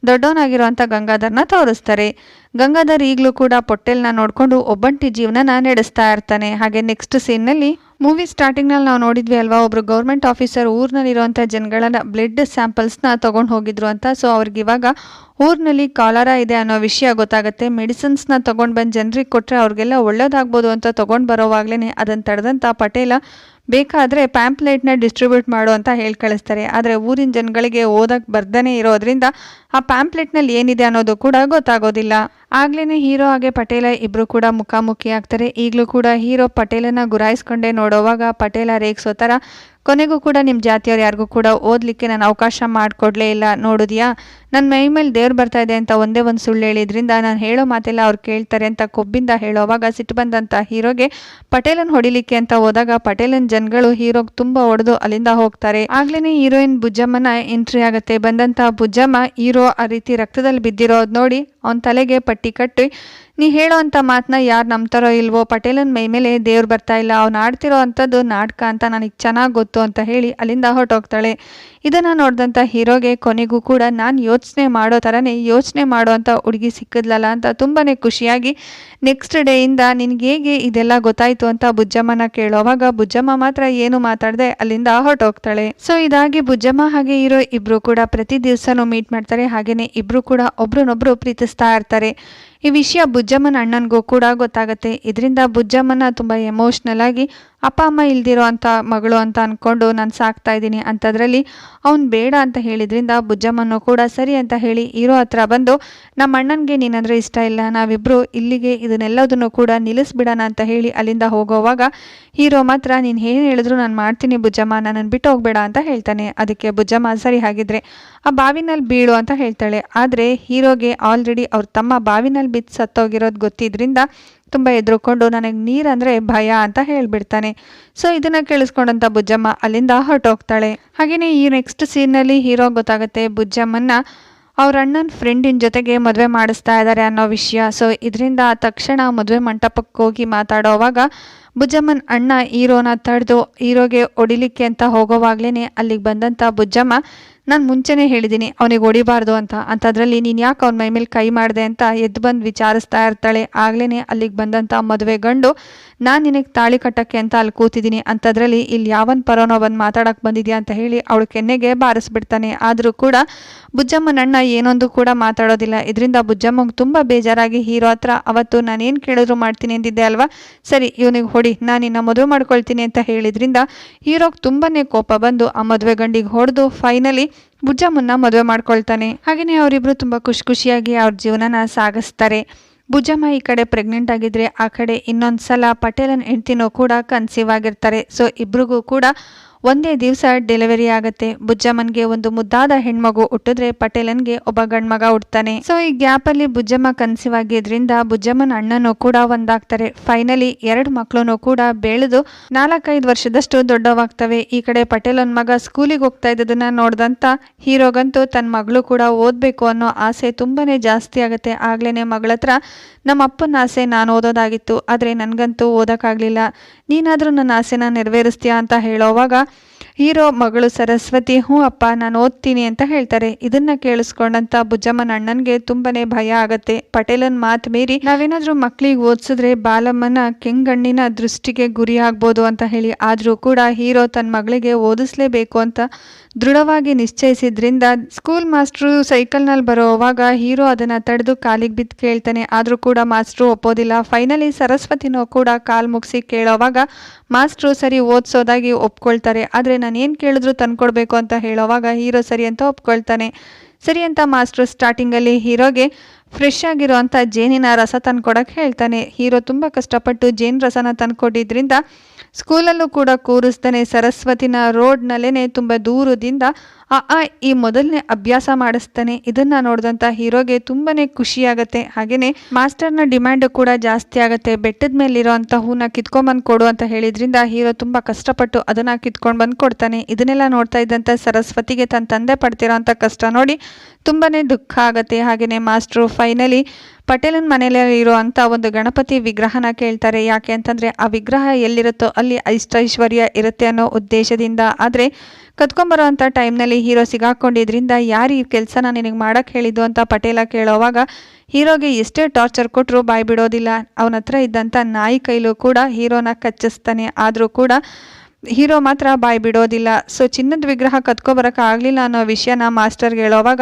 ದೊಡ್ಡವನಾಗಿರುವಂಥ ಗಂಗಾಧರ್ನ ತೋರಿಸ್ತಾರೆ. ಗಂಗಾಧರ್ ಈಗಲೂ ಕೂಡ ಪೊಟ್ಟೆಲ್ನ ನೋಡಿಕೊಂಡು ಒಬ್ಬಂಟಿ ಜೀವನನ ನಡೆಸ್ತಾ ಇರ್ತಾನೆ. ಹಾಗೆ ನೆಕ್ಸ್ಟ್ ಸೀನ್ನಲ್ಲಿ ಮೂವಿ ಸ್ಟಾರ್ಟಿಂಗ್ನಲ್ಲಿ ನಾವು ನೋಡಿದ್ವಿ ಅಲ್ವಾ, ಒಬ್ರು ಗೌರ್ಮೆಂಟ್ ಆಫೀಸರ್ ಊರಿನಲ್ಲಿರುವಂಥ ಜನಗಳನ್ನ ಬ್ಲಡ್ ಸ್ಯಾಂಪಲ್ಸ್ನ ತೊಗೊಂಡು ಹೋಗಿದ್ರು ಅಂತ. ಸೊ ಅವ್ರಿಗೆ ಇವಾಗ ಊರಿನಲ್ಲಿ ಕಾಲರ ಇದೆ ಅನ್ನೋ ವಿಷಯ ಗೊತ್ತಾಗುತ್ತೆ. ಮೆಡಿಸಿನ್ಸ್ನ ತೊಗೊಂಡು ಬಂದು ಜನರಿಗೆ ಕೊಟ್ಟರೆ ಅವ್ರಿಗೆಲ್ಲ ಒಳ್ಳೇದಾಗ್ಬೋದು ಅಂತ ತೊಗೊಂಡು ಬರೋವಾಗಲೇ ಅದನ್ನು ತಡೆದಂಥ ಪಟೇಲ ಬೇಕಾದರೆ ಪ್ಯಾಂಪ್ಲೇಟ್ನ ಡಿಸ್ಟ್ರಿಬ್ಯೂಟ್ ಮಾಡು ಅಂತ ಹೇಳಿ ಕಳಿಸ್ತಾರೆ. ಆದರೆ ಊರಿನ ಜನಗಳಿಗೆ ಓದಕ್ಕೆ ಬರ್ದನೇ ಇರೋದ್ರಿಂದ ಆ ಪ್ಯಾಂಪ್ಲೆಟ್ನಲ್ಲಿ ಏನಿದೆ ಅನ್ನೋದು ಕೂಡ ಗೊತ್ತಾಗೋದಿಲ್ಲ. ಆಗ್ಲೇ ಹೀರೋ ಹಾಗೆ ಪಟೇಲ ಇಬ್ರು ಕೂಡ ಮುಖಾಮುಖಿ ಆಗ್ತಾರೆ. ಈಗಲೂ ಕೂಡ ಹೀರೋ ಪಟೇಲನ ಗುರಾಯಿಸ್ಕೊಂಡೇ ನೋಡೋವಾಗ ಪಟೇಲ ರೇಗಿಸೋ ಥರ ಕೊನೆಗೂ ಕೂಡ ನಿಮ್ಮ ಜಾತಿಯವ್ರು ಯಾರಿಗೂ ಕೂಡ ಓದಲಿಕ್ಕೆ ನಾನು ಅವಕಾಶ ಮಾಡಿಕೊಡ್ಲೇ ಇಲ್ಲ. ನೋಡಿದ್ಯಾ? ನನ್ನ ಮೈ ಮೇಲೆ ದೇವ್ರು ಬರ್ತಾ ಇದೆ ಅಂತ ಒಂದೇ ಒಂದು ಸುಳ್ಳು ಹೇಳಿದ್ರಿಂದ ನಾನು ಹೇಳೋ ಮಾತೆಲ್ಲ ಅವ್ರು ಕೇಳ್ತಾರೆ ಅಂತ ಕೊಬ್ಬಿಂದ ಹೇಳೋವಾಗ ಸಿಟ್ಟು ಬಂದಂಥ ಹೀರೋಗೆ ಪಟೇಲನ್ ಹೊಡಿಲಿಕ್ಕೆ ಅಂತ ಹೋದಾಗ ಪಟೇಲನ್ ಜನಗಳು ಹೀರೋಗೆ ತುಂಬ ಹೊಡೆದು ಅಲ್ಲಿಂದ ಹೋಗ್ತಾರೆ. ಆಗ್ಲೇ ಹೀರೋಯಿನ್ ಬುಜ್ಜಮ್ಮನ ಎಂಟ್ರಿ ಆಗುತ್ತೆ. ಬಂದಂಥ ಬುಜ್ಜಮ್ಮ ಹೀರೋ ಆ ರೀತಿ ರಕ್ತದಲ್ಲಿ ಬಿದ್ದಿರೋದು ನೋಡಿ ಅವನ ತಲೆಗೆ ಪಟ್ಟಿ ಕಟ್ಟಿ, ನೀ ಹೇಳೋ ಅಂಥ ಮಾತನ್ನ ಯಾರು ನಂಬ್ತಾರೋ ಇಲ್ವೋ, ಪಟೇಲನ್ ಮೈ ಮೇಲೆ ದೇವ್ರು ಬರ್ತಾ ಇಲ್ಲ, ಅವ್ನು ಆಡ್ತಿರೋ ಅಂಥದ್ದು ನಾಟಕ ಅಂತ ನನಗೆ ಚೆನ್ನಾಗಿ ಗೊತ್ತು ಅಂತ ಹೇಳಿ ಅಲ್ಲಿಂದ ಹೊರಟೋಗ್ತಾಳೆ. ಇದನ್ನು ನೋಡಿದಂಥ ಹೀರೋಗೆ ಕೊನೆಗೂ ಕೂಡ, ನಾನು ಯೋಚನೆ ಮಾಡೋ ಥರನೇ ಯೋಚನೆ ಮಾಡೋ ಅಂಥ ಹುಡುಗಿ ಸಿಕ್ಕಿದ್ಲಲ್ಲ ಅಂತ ತುಂಬಾ ಖುಷಿಯಾಗಿ ನೆಕ್ಸ್ಟ್ ಡೇಯಿಂದ ನಿನಗೆ ಹೇಗೆ ಇದೆಲ್ಲ ಗೊತ್ತಾಯಿತು ಅಂತ ಬುಜ್ಜಮ್ಮನ ಕೇಳೋವಾಗ ಬುಜ್ಜಮ್ಮ ಮಾತ್ರ ಏನು ಮಾತಾಡದೆ ಅಲ್ಲಿಂದ ಹೊರಟೋಗ್ತಾಳೆ. ಸೊ ಇದಾಗಿ ಬುಜ್ಜಮ್ಮ ಹಾಗೆ ಹೀರೋ ಇಬ್ಬರು ಕೂಡ ಪ್ರತಿ ದಿವಸನೂ ಮೀಟ್ ಮಾಡ್ತಾರೆ. ಹಾಗೆಯೇ ಇಬ್ಬರು ಕೂಡ ಒಬ್ರನ್ನೊಬ್ರು ಪ್ರೀತಿಸ್ತಾ ಇರ್ತಾರೆ ಈ ವಿಷಯ ಬುಜ್ಜಮ್ಮನ ಅಣ್ಣನಿಗೂ ಕೂಡ ಗೊತ್ತಾಗುತ್ತೆ. ಇದರಿಂದ ಬುಜ್ಜಮ್ಮನ ತುಂಬ ಎಮೋಷ್ನಲ್ ಆಗಿ, ಅಪ್ಪ, ಅಮ್ಮ ಇಲ್ದಿರೋ ಅಂಥ ಮಗಳು ಅಂತ ಅಂದ್ಕೊಂಡು ನಾನು ಸಾಕ್ತಾ ಇದ್ದೀನಿ ಅಂಥದ್ರಲ್ಲಿ ಅವ್ನು ಬೇಡ ಅಂತ ಹೇಳಿದ್ರಿಂದ ಬುಜ್ಜಮ್ಮನೂ ಕೂಡ ಸರಿ ಅಂತ ಹೇಳಿ ಹೀರೋ ಹತ್ರ ಬಂದು, ನಮ್ಮ ಅಣ್ಣನಿಗೆ ನೀನಂದರೆ ಇಷ್ಟ ಇಲ್ಲ. ನಾವಿಬ್ಬರು ಇಲ್ಲಿಗೆ ಇದನ್ನೆಲ್ಲದನ್ನು ಕೂಡ ನಿಲ್ಲಿಸ್ಬಿಡೋಣ ಅಂತ ಹೇಳಿ ಅಲ್ಲಿಂದ ಹೋಗೋವಾಗ ಹೀರೋ ಮಾತ್ರ, ನೀನು ಏನು ಹೇಳಿದ್ರು ನಾನು ಮಾಡ್ತೀನಿ ಬುಜ್ಜಮ್ಮ ನನ್ನನ್ನು ಬಿಟ್ಟು ಹೋಗ್ಬೇಡ ಅಂತ ಹೇಳ್ತಾನೆ. ಅದಕ್ಕೆ ಬುಜ್ಜಮ್ಮ ಸರಿ ಹಾಗಿದ್ರೆ ಆ ಬಾವಿನಲ್ಲಿ ಬೀಳು ಅಂತ ಹೇಳ್ತಾಳೆ. ಆದರೆ ಹೀರೋಗೆ ಆಲ್ರೆಡಿ ಅವ್ರ ತಮ್ಮ ಬಾವಿನಲ್ಲಿ ಬಿದ್ದು ಸತ್ತೋಗಿರೋದು ಗೊತ್ತಿದ್ರಿಂದ ತುಂಬ ಎದುರುಕೊಂಡು ನನಗೆ ನೀರಂದರೆ ಭಯ ಅಂತ ಹೇಳಿಬಿಡ್ತಾನೆ. ಸೊ ಇದನ್ನು ಕೇಳಿಸ್ಕೊಂಡಂಥ ಬುಜ್ಜಮ್ಮ ಅಲ್ಲಿಂದ ಹೊರಟೋಗ್ತಾಳೆ. ಹಾಗೆಯೇ ಈ ನೆಕ್ಸ್ಟ್ ಸೀನಲ್ಲಿ ಹೀರೋ ಗೊತ್ತಾಗುತ್ತೆ. ಬುಜ್ಜಮ್ಮನ್ನ ಅವ್ರ ಅಣ್ಣನ ಫ್ರೆಂಡಿನ ಜೊತೆಗೆ ಮದುವೆ ಮಾಡಿಸ್ತಾ ಇದ್ದಾರೆ ಅನ್ನೋ ವಿಷಯ. ಸೊ ಇದರಿಂದ ತಕ್ಷಣ ಮದುವೆ ಮಂಟಪಕ್ಕೆ ಹೋಗಿ ಮಾತಾಡೋವಾಗ ಬುಜ್ಜಮ್ಮನ ಅಣ್ಣ ಹೀರೋನ ತಡೆದು ಹೀರೋಗೆ ಹೊಡಿಲಿಕ್ಕೆ ಅಂತ ಹೋಗೋವಾಗ್ಲೇ ಅಲ್ಲಿಗೆ ಬಂದಂಥ ಬುಜ್ಜಮ್ಮ ನಾನು ಮುಂಚೆನೇ ಹೇಳಿದ್ದೀನಿ ಅವನಿಗೆ ಹೊಡಿಬಾರ್ದು ಅಂತ. ಅಂಥದ್ರಲ್ಲಿ ನೀನು ಯಾಕೆ ಅವ್ನ ಮೈ ಮೇಲೆ ಕೈ ಮಾಡಿದೆ ಅಂತ ಎದ್ದು ಬಂದು ವಿಚಾರಿಸ್ತಾ ಇರ್ತಾಳೆ. ಆಗ್ಲೇ ಅಲ್ಲಿಗೆ ಬಂದಂಥ ಮದುವೆ ಗಂಡು, ನಾನು ನಿನಗೆ ತಾಳಿ ಕಟ್ಟಕ್ಕೆ ಅಂತ ಅಲ್ಲಿ ಕೂತಿದ್ದೀನಿ ಅಂಥದ್ರಲ್ಲಿ ಇಲ್ಲಿ ಯಾವನ್ ಪರೋನೋ ಬಂದು ಮಾತಾಡೋಕೆ ಬಂದಿದ್ಯಾ ಅಂತ ಹೇಳಿ ಅವಳು ಕೆನ್ನೆಗೆ ಬಾರಿಸ್ಬಿಡ್ತಾನೆ. ಆದರೂ ಕೂಡ ಬುಜ್ಜಮ್ಮನಣ್ಣ ಏನೊಂದು ಕೂಡ ಮಾತಾಡೋದಿಲ್ಲ. ಇದರಿಂದ ಬುಜ್ಜಮ್ಮಗೆ ತುಂಬ ಬೇಜಾರಾಗಿ, ಹೀರೋ ಹತ್ರ ಅವತ್ತು ನಾನೇನು ಕೇಳಿದ್ರು ಮಾಡ್ತೀನಿ ಅಂದಿದ್ದೆ ಅಲ್ವಾ? ಸರಿ, ಇವನಿಗೆ ಹೊಡಿ, ನಾನು ನಿನ್ನ ಮದುವೆ ಮಾಡ್ಕೊಳ್ತೀನಿ ಅಂತ ಹೇಳಿದ್ರಿಂದ ಹೀರೋಗೆ ತುಂಬಾ ಕೋಪ ಬಂದು ಆ ಮದುವೆ ಗಂಡಿಗೆ ಹೊಡೆದು ಫೈನಲಿ ಬುಜ್ಜಮ್ಮನ್ನ ಮದುವೆ ಮಾಡ್ಕೊಳ್ತಾನೆ. ಹಾಗೆಯೇ ಅವರಿಬ್ರು ತುಂಬ ಖುಷಿ ಖುಷಿಯಾಗಿ ಅವ್ರ ಜೀವನನ ಸಾಗಿಸ್ತಾರೆ. ಬುಜ್ಜಮ್ಮ ಈ ಕಡೆ ಪ್ರೆಗ್ನೆಂಟ್ ಆಗಿದ್ರೆ ಆ ಕಡೆ ಇನ್ನೊಂದು ಸಲ ಪಟೇಲನ್ ಹೆಂಡ್ತಿನೂ ಕೂಡ ಕನ್ಸೀವ್ ಆಗಿರ್ತಾರೆ. ಸೊ ಇಬ್ರಿಗೂ ಕೂಡ ಒಂದೇ ದಿವಸ ಡೆಲಿವರಿ ಆಗುತ್ತೆ. ಬುಜ್ಜಮ್ಮನ್ಗೆ ಒಂದು ಮುದ್ದಾದ ಹೆಣ್ಮಗು ಹುಟ್ಟಿದ್ರೆ ಪಟೇಲನ್ಗೆ ಒಬ್ಬ ಗಂಡ್ಮಗ ಹುಡ್ತಾನೆ. ಸೊ ಈ ಗ್ಯಾಪ್ ಅಲ್ಲಿ ಬುಜ್ಜಮ್ಮ ಕನ್ಸಿವ್ ಆಗಿದ್ರಿಂದ ಬುಜ್ಜಮ್ಮನ ಅಣ್ಣನೂ ಕೂಡ ಒಂದಾಗ್ತಾರೆ. ಫೈನಲಿ ಎರಡು ಮಕ್ಕಳು ಕೂಡ ಬೆಳೆದು ನಾಲ್ಕೈದು ವರ್ಷದಷ್ಟು ದೊಡ್ಡವಾಗ್ತವೆ. ಈ ಕಡೆ ಪಟೇಲನ್ ಮಗ ಸ್ಕೂಲಿಗೆ ಹೋಗ್ತಾ ಇದ್ದದನ್ನ ನೋಡ್ದಂತ ಹೀರೋಗಂತೂ ತನ್ನ ಮಗಳು ಕೂಡ ಓದಬೇಕು ಅನ್ನೋ ಆಸೆ ತುಂಬಾನೇ ಜಾಸ್ತಿ ಆಗುತ್ತೆ. ಆಗ್ಲೇನೆ ಮಗಳ ಹತ್ರ ನಮ್ಮ ಅಪ್ಪನ ಆಸೆ ನಾನು ಓದೋದಾಗಿತ್ತು, ಆದರೆ ನನಗಂತೂ ಓದೋಕ್ಕಾಗಲಿಲ್ಲ. ನೀನಾದರೂ ನನ್ನ ಆಸೆನ ನೆರವೇರಿಸ್ತೀಯಾ? ಅಂತ ಹೇಳೋವಾಗ ಹೀರೋ ಮಗಳು ಸರಸ್ವತಿ, ಹ್ಞೂ ಅಪ್ಪ, ನಾನು ಓದ್ತೀನಿ ಅಂತ ಹೇಳ್ತಾರೆ. ಇದನ್ನ ಕೇಳಿಸ್ಕೊಂಡಂತ ಭುಜಮ್ಮನ ಅಣ್ಣನ್ಗೆ ತುಂಬಾನೇ ಭಯ ಆಗತ್ತೆ. ಪಟೇಲನ್ ಮಾತು ಮೀರಿ, ನಾವೇನಾದ್ರೂ ಮಕ್ಳಿಗೆ ಓದಿಸಿದ್ರೆ ಬಾಲಮ್ಮನ ಕೆಂಗಣ್ಣಿನ ದೃಷ್ಟಿಗೆ ಗುರಿ ಆಗ್ಬೋದು ಅಂತ ಹೇಳಿ, ಆದ್ರೂ ಕೂಡ ಹೀರೋ ತನ್ನ ಮಗಳಿಗೆ ಓದಿಸ್ಲೇಬೇಕು ಅಂತ ದೃಢವಾಗಿ ನಿಶ್ಚಯಿಸಿದ್ರಿಂದ ಸ್ಕೂಲ್ ಮಾಸ್ಟ್ರು ಸೈಕಲ್ನಲ್ಲಿ ಬರೋವಾಗ ಹೀರೋ ಅದನ್ನ ತಡೆದು ಕಾಲಿಗೆ ಬಿದ್ದು ಕೇಳ್ತಾನೆ. ಆದರೂ ಕೂಡ ಮಾಸ್ಟ್ರು ಒಪ್ಪೋದಿಲ್ಲ. ಫೈನಲಿ ಸರಸ್ವತಿನೂ ಕೂಡ ಕಾಲ್ ಮುಗಿಸಿ ಕೇಳೋವಾಗ ಮಾಸ್ಟ್ರು ಸರಿ ಓದಿಸೋದಾಗಿ ಒಪ್ಕೊಳ್ತಾರೆ. ಆದರೆ ನಾನು ಏನು ಕೇಳಿದ್ರು ತಂದ್ಕೊಡ್ಬೇಕು ಅಂತ ಹೇಳೋವಾಗ ಹೀರೋ ಸರಿ ಅಂತ ಒಪ್ಕೊಳ್ತಾನೆ. ಸರಿ ಅಂತ ಮಾಸ್ಟ್ರು ಸ್ಟಾರ್ಟಿಂಗಲ್ಲಿ ಹೀರೋಗೆ ಫ್ರೆಶ್ ಆಗಿರೋಂಥ ಜೇನಿನ ರಸ ತಂದ್ಕೊಡಕ್ಕೆ ಹೇಳ್ತಾನೆ. ಹೀರೋ ತುಂಬ ಕಷ್ಟಪಟ್ಟು ಜೇನು ರಸನ ತಂದುಕೊಟ್ಟಿದ್ದರಿಂದ ಸ್ಕೂಲಲ್ಲೂ ಕೂಡ ಕೂರಿಸ್ತಾನೆ. ಸರಸ್ವತಿನ ರೋಡ್ನಲ್ಲೇ ತುಂಬ ದೂರದಿಂದ ಆ ಆ, ಈ ಮೊದಲನೇ ಅಭ್ಯಾಸ ಮಾಡಿಸ್ತಾನೆ. ಇದನ್ನ ನೋಡಿದಂಥ ಹೀರೋಗೆ ತುಂಬಾನೇ ಖುಷಿಯಾಗತ್ತೆ ಹಾಗೆಯೇ ಮಾಸ್ಟರ್ನ ಡಿಮ್ಯಾಂಡ್ ಕೂಡ ಜಾಸ್ತಿ ಆಗುತ್ತೆ. ಬೆಟ್ಟದ ಮೇಲಿರೋ ಅಂತ ಹೂನ ಕಿತ್ಕೊಂಡ್ಬಂದು ಕೊಡು ಅಂತ ಹೇಳಿದ್ರಿಂದ ಹೀರೋ ತುಂಬ ಕಷ್ಟಪಟ್ಟು ಅದನ್ನ ಕಿತ್ಕೊಂಡು ಬಂದು ಕೊಡ್ತಾನೆ. ಇದನ್ನೆಲ್ಲ ನೋಡ್ತಾ ಇದ್ದಂಥ ಸರಸ್ವತಿಗೆ ತನ್ನ ತಂದೆ ಪಡ್ತಿರೋ ಕಷ್ಟ ನೋಡಿ ತುಂಬಾನೇ ದುಃಖ ಆಗುತ್ತೆ. ಹಾಗೆಯೇ ಮಾಸ್ಟ್ರು ಫೈನಲಿ ಪಟೇಲನ ಮನೆಯಲ್ಲಿ ಇರುವಂಥ ಒಂದು ಗಣಪತಿ ವಿಗ್ರಹನ ಕೇಳ್ತಾರೆ. ಯಾಕೆ ಅಂತಂದರೆ ಆ ವಿಗ್ರಹ ಎಲ್ಲಿರುತ್ತೋ ಅಲ್ಲಿ ಐಷ್ಟೈಶ್ವರ್ಯ ಇರುತ್ತೆ ಅನ್ನೋ ಉದ್ದೇಶದಿಂದ. ಆದರೆ ಕತ್ಕೊಂಬರುವಂಥ ಟೈಮ್ನಲ್ಲಿ ಹೀರೋ ಸಿಗಾಕೊಂಡಿದ್ರಿಂದ ಯಾರು ಈ ಕೆಲಸನ ನಿನಗೆ ಮಾಡೋಕ್ಕೆ ಹೇಳಿದ್ದು ಅಂತ ಪಟೇಲ ಕೇಳೋವಾಗ ಹೀರೋಗೆ ಎಷ್ಟೇ ಟಾರ್ಚರ್ ಕೊಟ್ಟರು ಬಾಯಿ ಬಿಡೋದಿಲ್ಲ ಅವನ ಹತ್ರ ಇದ್ದಂಥ ನಾಯಿ ಕೈಲೂ ಕೂಡ ಹೀರೋನ ಕಚ್ಚಿಸ್ತಾನೆ. ಆದರೂ ಕೂಡ ಹೀರೋ ಮಾತ್ರ ಬಾಯಿ ಬಿಡೋದಿಲ್ಲ. ಸೊ ಚಿನ್ನದ ವಿಗ್ರಹ ಕತ್ಕೊಬರಕ್ಕೆ ಆಗಲಿಲ್ಲ ಅನ್ನೋ ವಿಷಯನ ಮಾಸ್ಟರ್ಗೆ ಹೇಳೋವಾಗ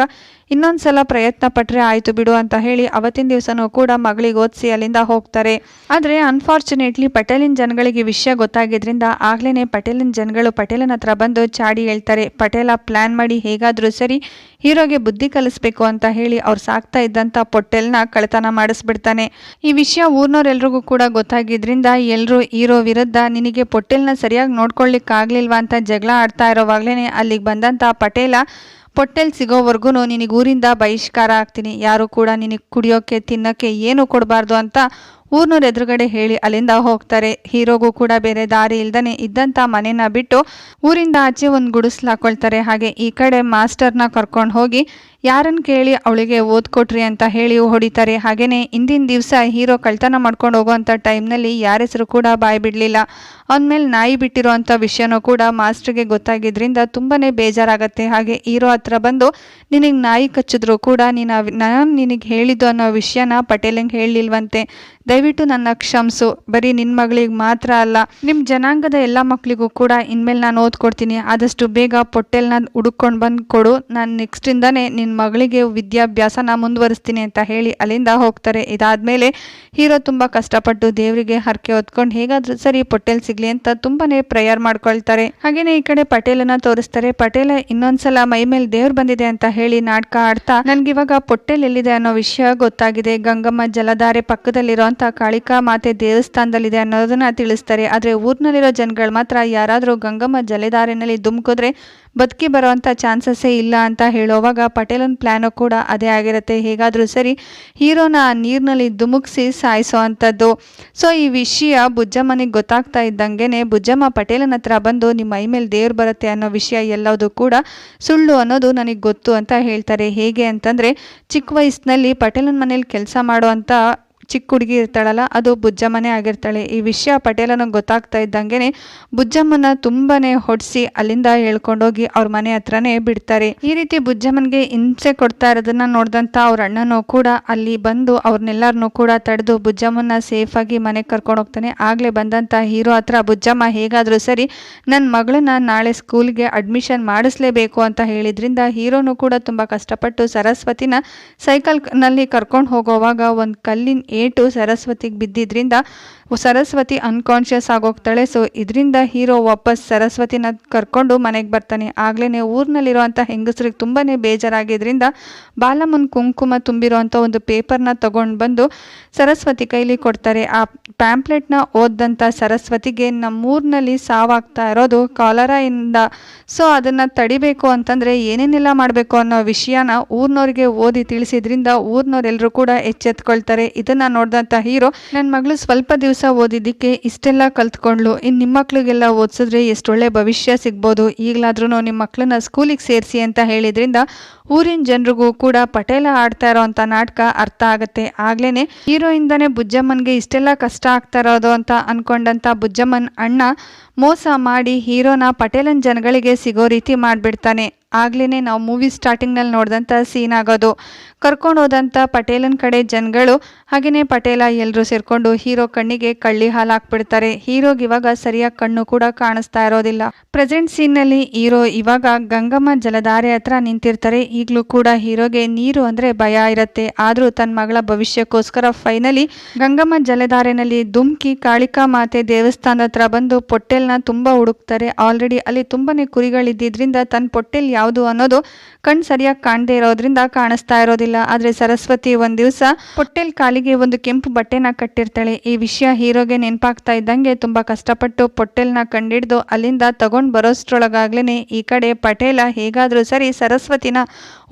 ಇನ್ನೊಂದು ಸಲ ಪ್ರಯತ್ನ ಪಟ್ಟರೆ ಆಯಿತು ಬಿಡು ಅಂತ ಹೇಳಿ ಅವತ್ತಿನ ದಿವಸನೂ ಕೂಡ ಮಗಳಿಗೆ ಓದಿಸಿ ಅಲ್ಲಿಂದ ಹೋಗ್ತಾರೆ. ಆದರೆ ಅನ್ಫಾರ್ಚುನೇಟ್ಲಿ ಪಟೇಲಿನ ಜನಗಳಿಗೆ ವಿಷಯ ಗೊತ್ತಾಗಿದ್ರಿಂದ ಆಗ್ಲೇ ಪಟೇಲಿನ ಜನಗಳು ಪಟೇಲನ ಹತ್ರ ಬಂದು ಚಾಡಿ ಹೇಳ್ತಾರೆ. ಪಟೇಲ ಪ್ಲ್ಯಾನ್ ಮಾಡಿ ಹೇಗಾದರೂ ಸರಿ ಹೀರೋಗೆ ಬುದ್ಧಿ ಕಲಿಸ್ಬೇಕು ಅಂತ ಹೇಳಿ ಅವ್ರು ಸಾಕ್ತಾ ಇದ್ದಂಥ ಪೊಟ್ಟೆಲ್ನ ಕಳ್ತನ ಮಾಡಿಸ್ಬಿಡ್ತಾನೆ. ಈ ವಿಷಯ ಊರ್ನವ್ರೆಲ್ರಿಗೂ ಕೂಡ ಗೊತ್ತಾಗಿದ್ರಿಂದ ಎಲ್ಲರೂ ಹೀರೋ ವಿರುದ್ಧ ನಿನಗೆ ಪೊಟ್ಟೆಲ್ನ ಸರಿಯಾಗಿ ನೋಡ್ಕೊಳ್ಳಿಕ್ಕಾಗ್ಲಿಲ್ವಾ ಅಂತ ಜಗಳ ಆಡ್ತಾ ಇರೋವಾಗ್ಲೇ ಅಲ್ಲಿಗೆ ಬಂದಂಥ ಪಟೇಲ, ಪೊಟ್ಟೆಲ್ ಸಿಗೋವರೆಗೂ ನಿನಗೆ ಊರಿಂದ ಬಹಿಷ್ಕಾರ ಆಗ್ತೀನಿ. ಯಾರು ಕೂಡ ನಿನಗೆ ಕುಡಿಯೋಕ್ಕೆ ತಿನ್ನೋಕ್ಕೆ ಏನು ಕೊಡಬಾರ್ದು ಅಂತ ಊರ್ನವ್ರ ಎದುರುಗಡೆ ಹೇಳಿ ಅಲ್ಲಿಂದ ಹೋಗ್ತಾರೆ. ಹೀರೋಗೂ ಕೂಡ ಬೇರೆ ದಾರಿ ಇಲ್ದನೆ ಇದ್ದಂಥ ಮನೆನ ಬಿಟ್ಟು ಊರಿಂದ ಆಚೆ ಒಂದು ಗುಡಿಸ್ಲು ಹಾಕೊಳ್ತಾರೆ. ಹಾಗೆ ಈ ಕಡೆ ಮಾಸ್ಟರ್ನ ಕರ್ಕೊಂಡು ಹೋಗಿ ಯಾರನ್ನು ಕೇಳಿ ಅವಳಿಗೆ ಓದ್ಕೊಟ್ರಿ ಅಂತ ಹೇಳಿ ಹೊಡಿತಾರೆ. ಹಾಗೆಯೇ ಇಂದಿನ ದಿವಸ ಹೀರೋ ಕಳ್ತನ ಮಾಡ್ಕೊಂಡು ಹೋಗುವಂಥ ಟೈಮ್ನಲ್ಲಿ ಯಾರ ಹೆಸರು ಕೂಡ ಬಾಯಿ ಬಿಡಲಿಲ್ಲ. ಅವನ ನಾಯಿ ಬಿಟ್ಟಿರೋವಂಥ ವಿಷಯನೂ ಕೂಡ ಮಾಸ್ಟ್ರಿಗೆ ಗೊತ್ತಾಗಿದ್ದರಿಂದ ತುಂಬಾ ಬೇಜಾರಾಗತ್ತೆ. ಹಾಗೆ ಹೀರೋ ಹತ್ರ ಬಂದು, ನಿನಗೆ ನಾಯಿ ಕಚ್ಚಿದ್ರು ಕೂಡ ನೀನು ನಾನು ನಿನಗೆ ಹೇಳಿದ್ದು ಅನ್ನೋ ವಿಷಯನ ಪಟೇಲಂಗೆ ಹೇಳಲಿಲ್ವಂತೆ. ದಯವಿಟ್ಟು ನನ್ನ ಕ್ಷಮಿಸು. ಬರೀ ನಿನ್ನ ಮಗಳಿಗೆ ಮಾತ್ರ ಅಲ್ಲ ನಿಮ್ಮ ಜನಾಂಗದ ಎಲ್ಲ ಮಕ್ಕಳಿಗೂ ಕೂಡ ಇನ್ಮೇಲೆ ನಾನು ಓದ್ಕೊಡ್ತೀನಿ. ಆದಷ್ಟು ಬೇಗ ಪೊಟ್ಟೆಲ್ನ ಹುಡುಕೊಂಡು ಬಂದು ಕೊಡು. ನಾನು ನೆಕ್ಸ್ಟಿಂದನೇ ನಿನ್ನ ಮಗಳಿಗೆ ವಿದ್ಯಾಭ್ಯಾಸನ ಮುಂದುವರಿಸ್ತೀನಿ ಅಂತ ಹೇಳಿ ಅಲ್ಲಿಂದ ಹೋಗ್ತಾರೆ. ಇದಾದಮೇಲೆ ಹೀರೋ ತುಂಬ ಕಷ್ಟಪಟ್ಟು ದೇವರಿಗೆ ಹರಕೆ ಹೊತ್ಕೊಂಡು ಹೇಗಾದರೂ ಸರಿ ಪೊಟ್ಟೆಲ್ ಸಿಗಲಿ ಅಂತ ತುಂಬಾನೇ ಪ್ರೇಯರ್ ಮಾಡ್ಕೊಳ್ತಾರೆ. ಹಾಗೇನೆ ಈ ಕಡೆ ಪಟೇಲನ ತೋರಿಸ್ತಾರೆ. ಪಟೇಲ ಇನ್ನೊಂದ್ಸಲ ಮೈ ಮೇಲೆ ದೇವ್ರು ಬಂದಿದೆ ಅಂತ ಹೇಳಿ ನಾಟಕ ಆಡ್ತಾ, ನನ್ಗಿವಾಗ ಪೊಟ್ಟೆಲ್ ಎಲ್ಲಿದೆ ಅನ್ನೋ ವಿಷಯ ಗೊತ್ತಾಗಿದೆ. ಗಂಗಮ್ಮ ಜಲಧಾರೆ ಪಕ್ಕದಲ್ಲಿರೋ ಕಾಳಿಕಾ ಮಾತೆ ದೇವಸ್ಥಾನದಲ್ಲಿದೆ ಅನ್ನೋದನ್ನ ತಿಳಿಸ್ತಾರೆ. ಆದರೆ ಊರಿನಲ್ಲಿರೋ ಜನಗಳು ಮಾತ್ರ ಯಾರಾದರೂ ಗಂಗಮ್ಮ ಜಲೆದಾರಿನಲ್ಲಿ ದುಮ್ಕಿದ್ರೆ ಬದುಕಿ ಬರೋವಂಥ ಚಾನ್ಸಸ್ಸೇ ಇಲ್ಲ ಅಂತ ಹೇಳೋವಾಗ ಪಟೇಲನ್ ಪ್ಲ್ಯಾನು ಕೂಡ ಅದೇ ಆಗಿರುತ್ತೆ. ಹೇಗಾದರೂ ಸರಿ ಹೀರೋನ ನೀರಿನಲ್ಲಿ ದುಮುಕ್ಸಿ ಸಾಯಿಸೋ ಅಂಥದ್ದು. ಸೊ ಈ ವಿಷಯ ಬುಜ್ಜಮ್ಮನಿಗೆ ಗೊತ್ತಾಗ್ತಾ ಇದ್ದಂಗೆ ಬುಜ್ಜಮ್ಮ ಪಟೇಲನ ಹತ್ರ ಬಂದು ನಿಮ್ಮ ಮೈ ಮೇಲೆ ದೇವ್ರು ಬರುತ್ತೆ ಅನ್ನೋ ವಿಷಯ ಎಲ್ಲದೂ ಕೂಡ ಸುಳ್ಳು ಅನ್ನೋದು ನನಗೆ ಗೊತ್ತು ಅಂತ ಹೇಳ್ತಾರೆ. ಹೇಗೆ ಅಂತಂದರೆ ಚಿಕ್ಕ ವಯಸ್ಸಿನಲ್ಲಿ ಪಟೇಲನ ಮನೇಲಿ ಕೆಲಸ ಮಾಡುವಂಥ ಚಿಕ್ಕ ಹುಡುಗಿ ಇರ್ತಾಳಲ್ಲ, ಅದು ಬುಜ್ಜಮ್ಮನೇ ಆಗಿರ್ತಾಳೆ. ಈ ವಿಷಯ ಪಟೇಲನಿಗೆ ಗೊತ್ತಾಗ್ತಾ ಇದ್ದಂಗೆ ಬುಜ್ಜಮ್ಮನ ತುಂಬಾನೇ ಹೊಡಿಸಿ ಅಲ್ಲಿಂದ ಹೇಳ್ಕೊಂಡೋಗಿ ಅವ್ರ ಮನೆ ಹತ್ರನೇ ಬಿಡ್ತಾರೆ. ಈ ರೀತಿ ಬುಜ್ಜಮ್ಮನ್ಗೆ ಹಿಂಸೆ ಕೊಡ್ತಾ ಇರೋದನ್ನ ನೋಡಿದಂತ ಅವ್ರ ಅಣ್ಣನೂ ಕೂಡ ಅಲ್ಲಿ ಬಂದು ಅವ್ರನ್ನೆಲ್ಲರನ್ನೂ ಕೂಡ ತಡೆದು ಬುಜ್ಜಮ್ಮನ ಸೇಫಾಗಿ ಮನೆಗೆ ಕರ್ಕೊಂಡು ಹೋಗ್ತಾನೆ. ಆಗಲೇ ಬಂದಂತ ಹೀರೋ ಹತ್ರ, ಬುಜ್ಜಮ್ಮ, ಹೇಗಾದರೂ ಸರಿ ನನ್ನ ಮಗಳನ್ನ ನಾಳೆ ಸ್ಕೂಲ್ಗೆ ಅಡ್ಮಿಷನ್ ಮಾಡಿಸ್ಲೇಬೇಕು ಅಂತ ಹೇಳಿದ್ರಿಂದ ಹೀರೋನು ಕೂಡ ತುಂಬಾ ಕಷ್ಟಪಟ್ಟು ಸರಸ್ವತಿನ ಸೈಕಲ್ನಲ್ಲಿ ಕರ್ಕೊಂಡು ಹೋಗೋವಾಗ ಒಂದು ಕಲ್ಲಿನ ಏಟು ಸರಸ್ವತಿಗೆ ಬಿದ್ದಿದ್ರಿಂದ ಸರಸ್ವತಿ ಅನ್ಕಾನ್ಷಿಯಸ್ ಆಗೋಗ್ತಾಳೆ. ಸೊ ಇದರಿಂದ ಹೀರೋ ವಾಪಸ್ ಸರಸ್ವತಿನ ಕರ್ಕೊಂಡು ಮನೆಗೆ ಬರ್ತಾನೆ. ಆಗ್ಲೇ ಊರಿನಲ್ಲಿರುವಂಥ ಹೆಂಗಸ್ರಿಗೆ ತುಂಬಾ ಬೇಜಾರಾಗಿದ್ದರಿಂದ ಬಾಲಮ್ಮನ ಕುಂಕುಮ ತುಂಬಿರುವಂಥ ಒಂದು ಪೇಪರ್ನ ತಗೊಂಡು ಬಂದು ಸರಸ್ವತಿ ಕೈಲಿ ಕೊಡ್ತಾರೆ. ಆ ಪ್ಯಾಂಪ್ಲೆಟ್ನ ಓದ್ದಂಥ ಸರಸ್ವತಿಗೆ ನಮ್ಮೂರಿನಲ್ಲಿ ಸಾವಾಗ್ತಾ ಇರೋದು ಕಾಲರಾಯಿಂದ. ಸೊ ಅದನ್ನು ತಡಿಬೇಕು ಅಂತಂದರೆ ಏನೇನೆಲ್ಲ ಮಾಡಬೇಕು ಅನ್ನೋ ವಿಷಯನ ಊರಿನವ್ರಿಗೆ ಓದಿ ತಿಳಿಸಿದ್ರಿಂದ ಊರಿನವ್ರೆಲ್ಲರೂ ಕೂಡ ಎಚ್ಚೆತ್ಕೊಳ್ತಾರೆ. ಇದನ್ನು ನೋಡಿದಂಥ ಹೀರೋ ನನ್ನ ಮಗಳು ಸ್ವಲ್ಪ ದಿವಸ ಓದಿದ್ದಕ್ಕೆ ಇಷ್ಟೆಲ್ಲ ಕಲ್ತ್ಕೊಂಡ್ಲು ಇನ್ನು ನಿಮ್ಮ ಮಕ್ಳಿಗೆಲ್ಲ ಓದಿಸಿದ್ರೆ ಎಷ್ಟೊಳ್ಳೆ ಭವಿಷ್ಯ ಸಿಗ್ಬೋದು. ಈಗಲಾದ್ರೂ ನಿಮ್ಮ ಮಕ್ಕಳನ್ನ ಸ್ಕೂಲಿಗೆ ಸೇರಿಸಿ ಅಂತ ಹೇಳಿದ್ರಿಂದ ಊರಿನ ಜನರಿಗೂ ಕೂಡ ಪಟೇಲ ಆಡ್ತಾ ಇರೋವಂಥ ನಾಟಕ ಅರ್ಥ ಆಗುತ್ತೆ. ಆಗ್ಲೇ ಹೀರೋಯಿಂದನೇ ಬುಜ್ಜಮ್ಮನ್ಗೆ ಇಷ್ಟೆಲ್ಲ ಕಷ್ಟ ಆಗ್ತಾ ಇರೋದು ಅಂತ ಅನ್ಕೊಂಡಂತ ಬುಜ್ಜಮ್ಮನ್ ಅಣ್ಣ ಮೋಸ ಮಾಡಿ ಹೀರೋನ ಪಟೇಲನ್ ಜನಗಳಿಗೆ ಸಿಗೋ ರೀತಿ ಮಾಡಿಬಿಡ್ತಾನೆ. ಆಗ್ಲೇ ನಾವು ಮೂವಿ ಸ್ಟಾರ್ಟಿಂಗ್ನಲ್ಲಿ ನೋಡಿದಂಥ ಸೀನ್ ಆಗೋದು. ಕರ್ಕೊಂಡು ಹೋದಂಥ ಪಟೇಲನ್ ಕಡೆ ಜನಗಳು ಹಾಗೆಯೇ ಪಟೇಲ ಎಲ್ಲರೂ ಸೇರಿಕೊಂಡು ಹೀರೋ ಕಣ್ಣಿಗೆ ಕಳ್ಳಿ ಹಾಲು ಹಾಕ್ಬಿಡ್ತಾರೆ. ಹೀರೋಗೆ ಇವಾಗ ಸರಿಯಾಗಿ ಕಣ್ಣು ಕೂಡ ಕಾಣಿಸ್ತಾ ಇರೋದಿಲ್ಲ. ಪ್ರೆಸೆಂಟ್ ಸೀನ್ನಲ್ಲಿ ಹೀರೋ ಇವಾಗ ಗಂಗಮ್ಮ ಜಲಧಾರೆ ಹತ್ರ ನಿಂತಿರ್ತಾರೆ. ಈಗಲೂ ಕೂಡ ಹೀರೋಗೆ ನೀರು ಅಂದರೆ ಭಯ ಇರುತ್ತೆ. ಆದರೂ ತನ್ನ ಮಗಳ ಭವಿಷ್ಯಕ್ಕೋಸ್ಕರ ಫೈನಲಿ ಗಂಗಮ್ಮ ಜಲಧಾರೆನಲ್ಲಿ ಧುಮ್ಕಿ ಕಾಳಿಕಾ ಮಾತೆ ದೇವಸ್ಥಾನದ ಹತ್ರ ಬಂದು ಪೊಟ್ಟೆಲ್ನ ತುಂಬ ಹುಡುಕ್ತಾರೆ. ಆಲ್ರೆಡಿ ಅಲ್ಲಿ ತುಂಬಾನೇ ಕುರಿಗಳಿದ್ದಿದ್ರಿಂದ ತನ್ನ ಪೊಟ್ಟೆಲ್ ಯಾವುದು ಅನ್ನೋದು ಕಣ್ಣು ಸರಿಯಾಗಿ ಕಾಣದೇ ಇರೋದ್ರಿಂದ ಕಾಣಿಸ್ತಾ ಇರೋದಿಲ್ಲ. ಆದರೆ ಸರಸ್ವತಿ ಒಂದು ದಿವಸ ಪೊಟ್ಟೆಲ್ ಕಾಲಿಗೆ ಒಂದು ಕೆಂಪು ಬಟ್ಟೆನ ಕಟ್ಟಿರ್ತಾಳೆ. ಈ ವಿಷಯ ಹೀರೋಗೆ ನೆನಪಾಗ್ತಾ ಇದ್ದಂಗೆ ತುಂಬ ಕಷ್ಟಪಟ್ಟು ಪೊಟ್ಟೆಲ್ನ ಕಂಡಿಡ್ದು ಅಲ್ಲಿಂದ ತಗೊಂಡು ಬರೋಷ್ಟ್ರೊಳಗಾಗ್ಲೇ ಈ ಕಡೆ ಪಟೇಲ ಹೇಗಾದರೂ ಸರಿ ಸರಸ್ವತಿನ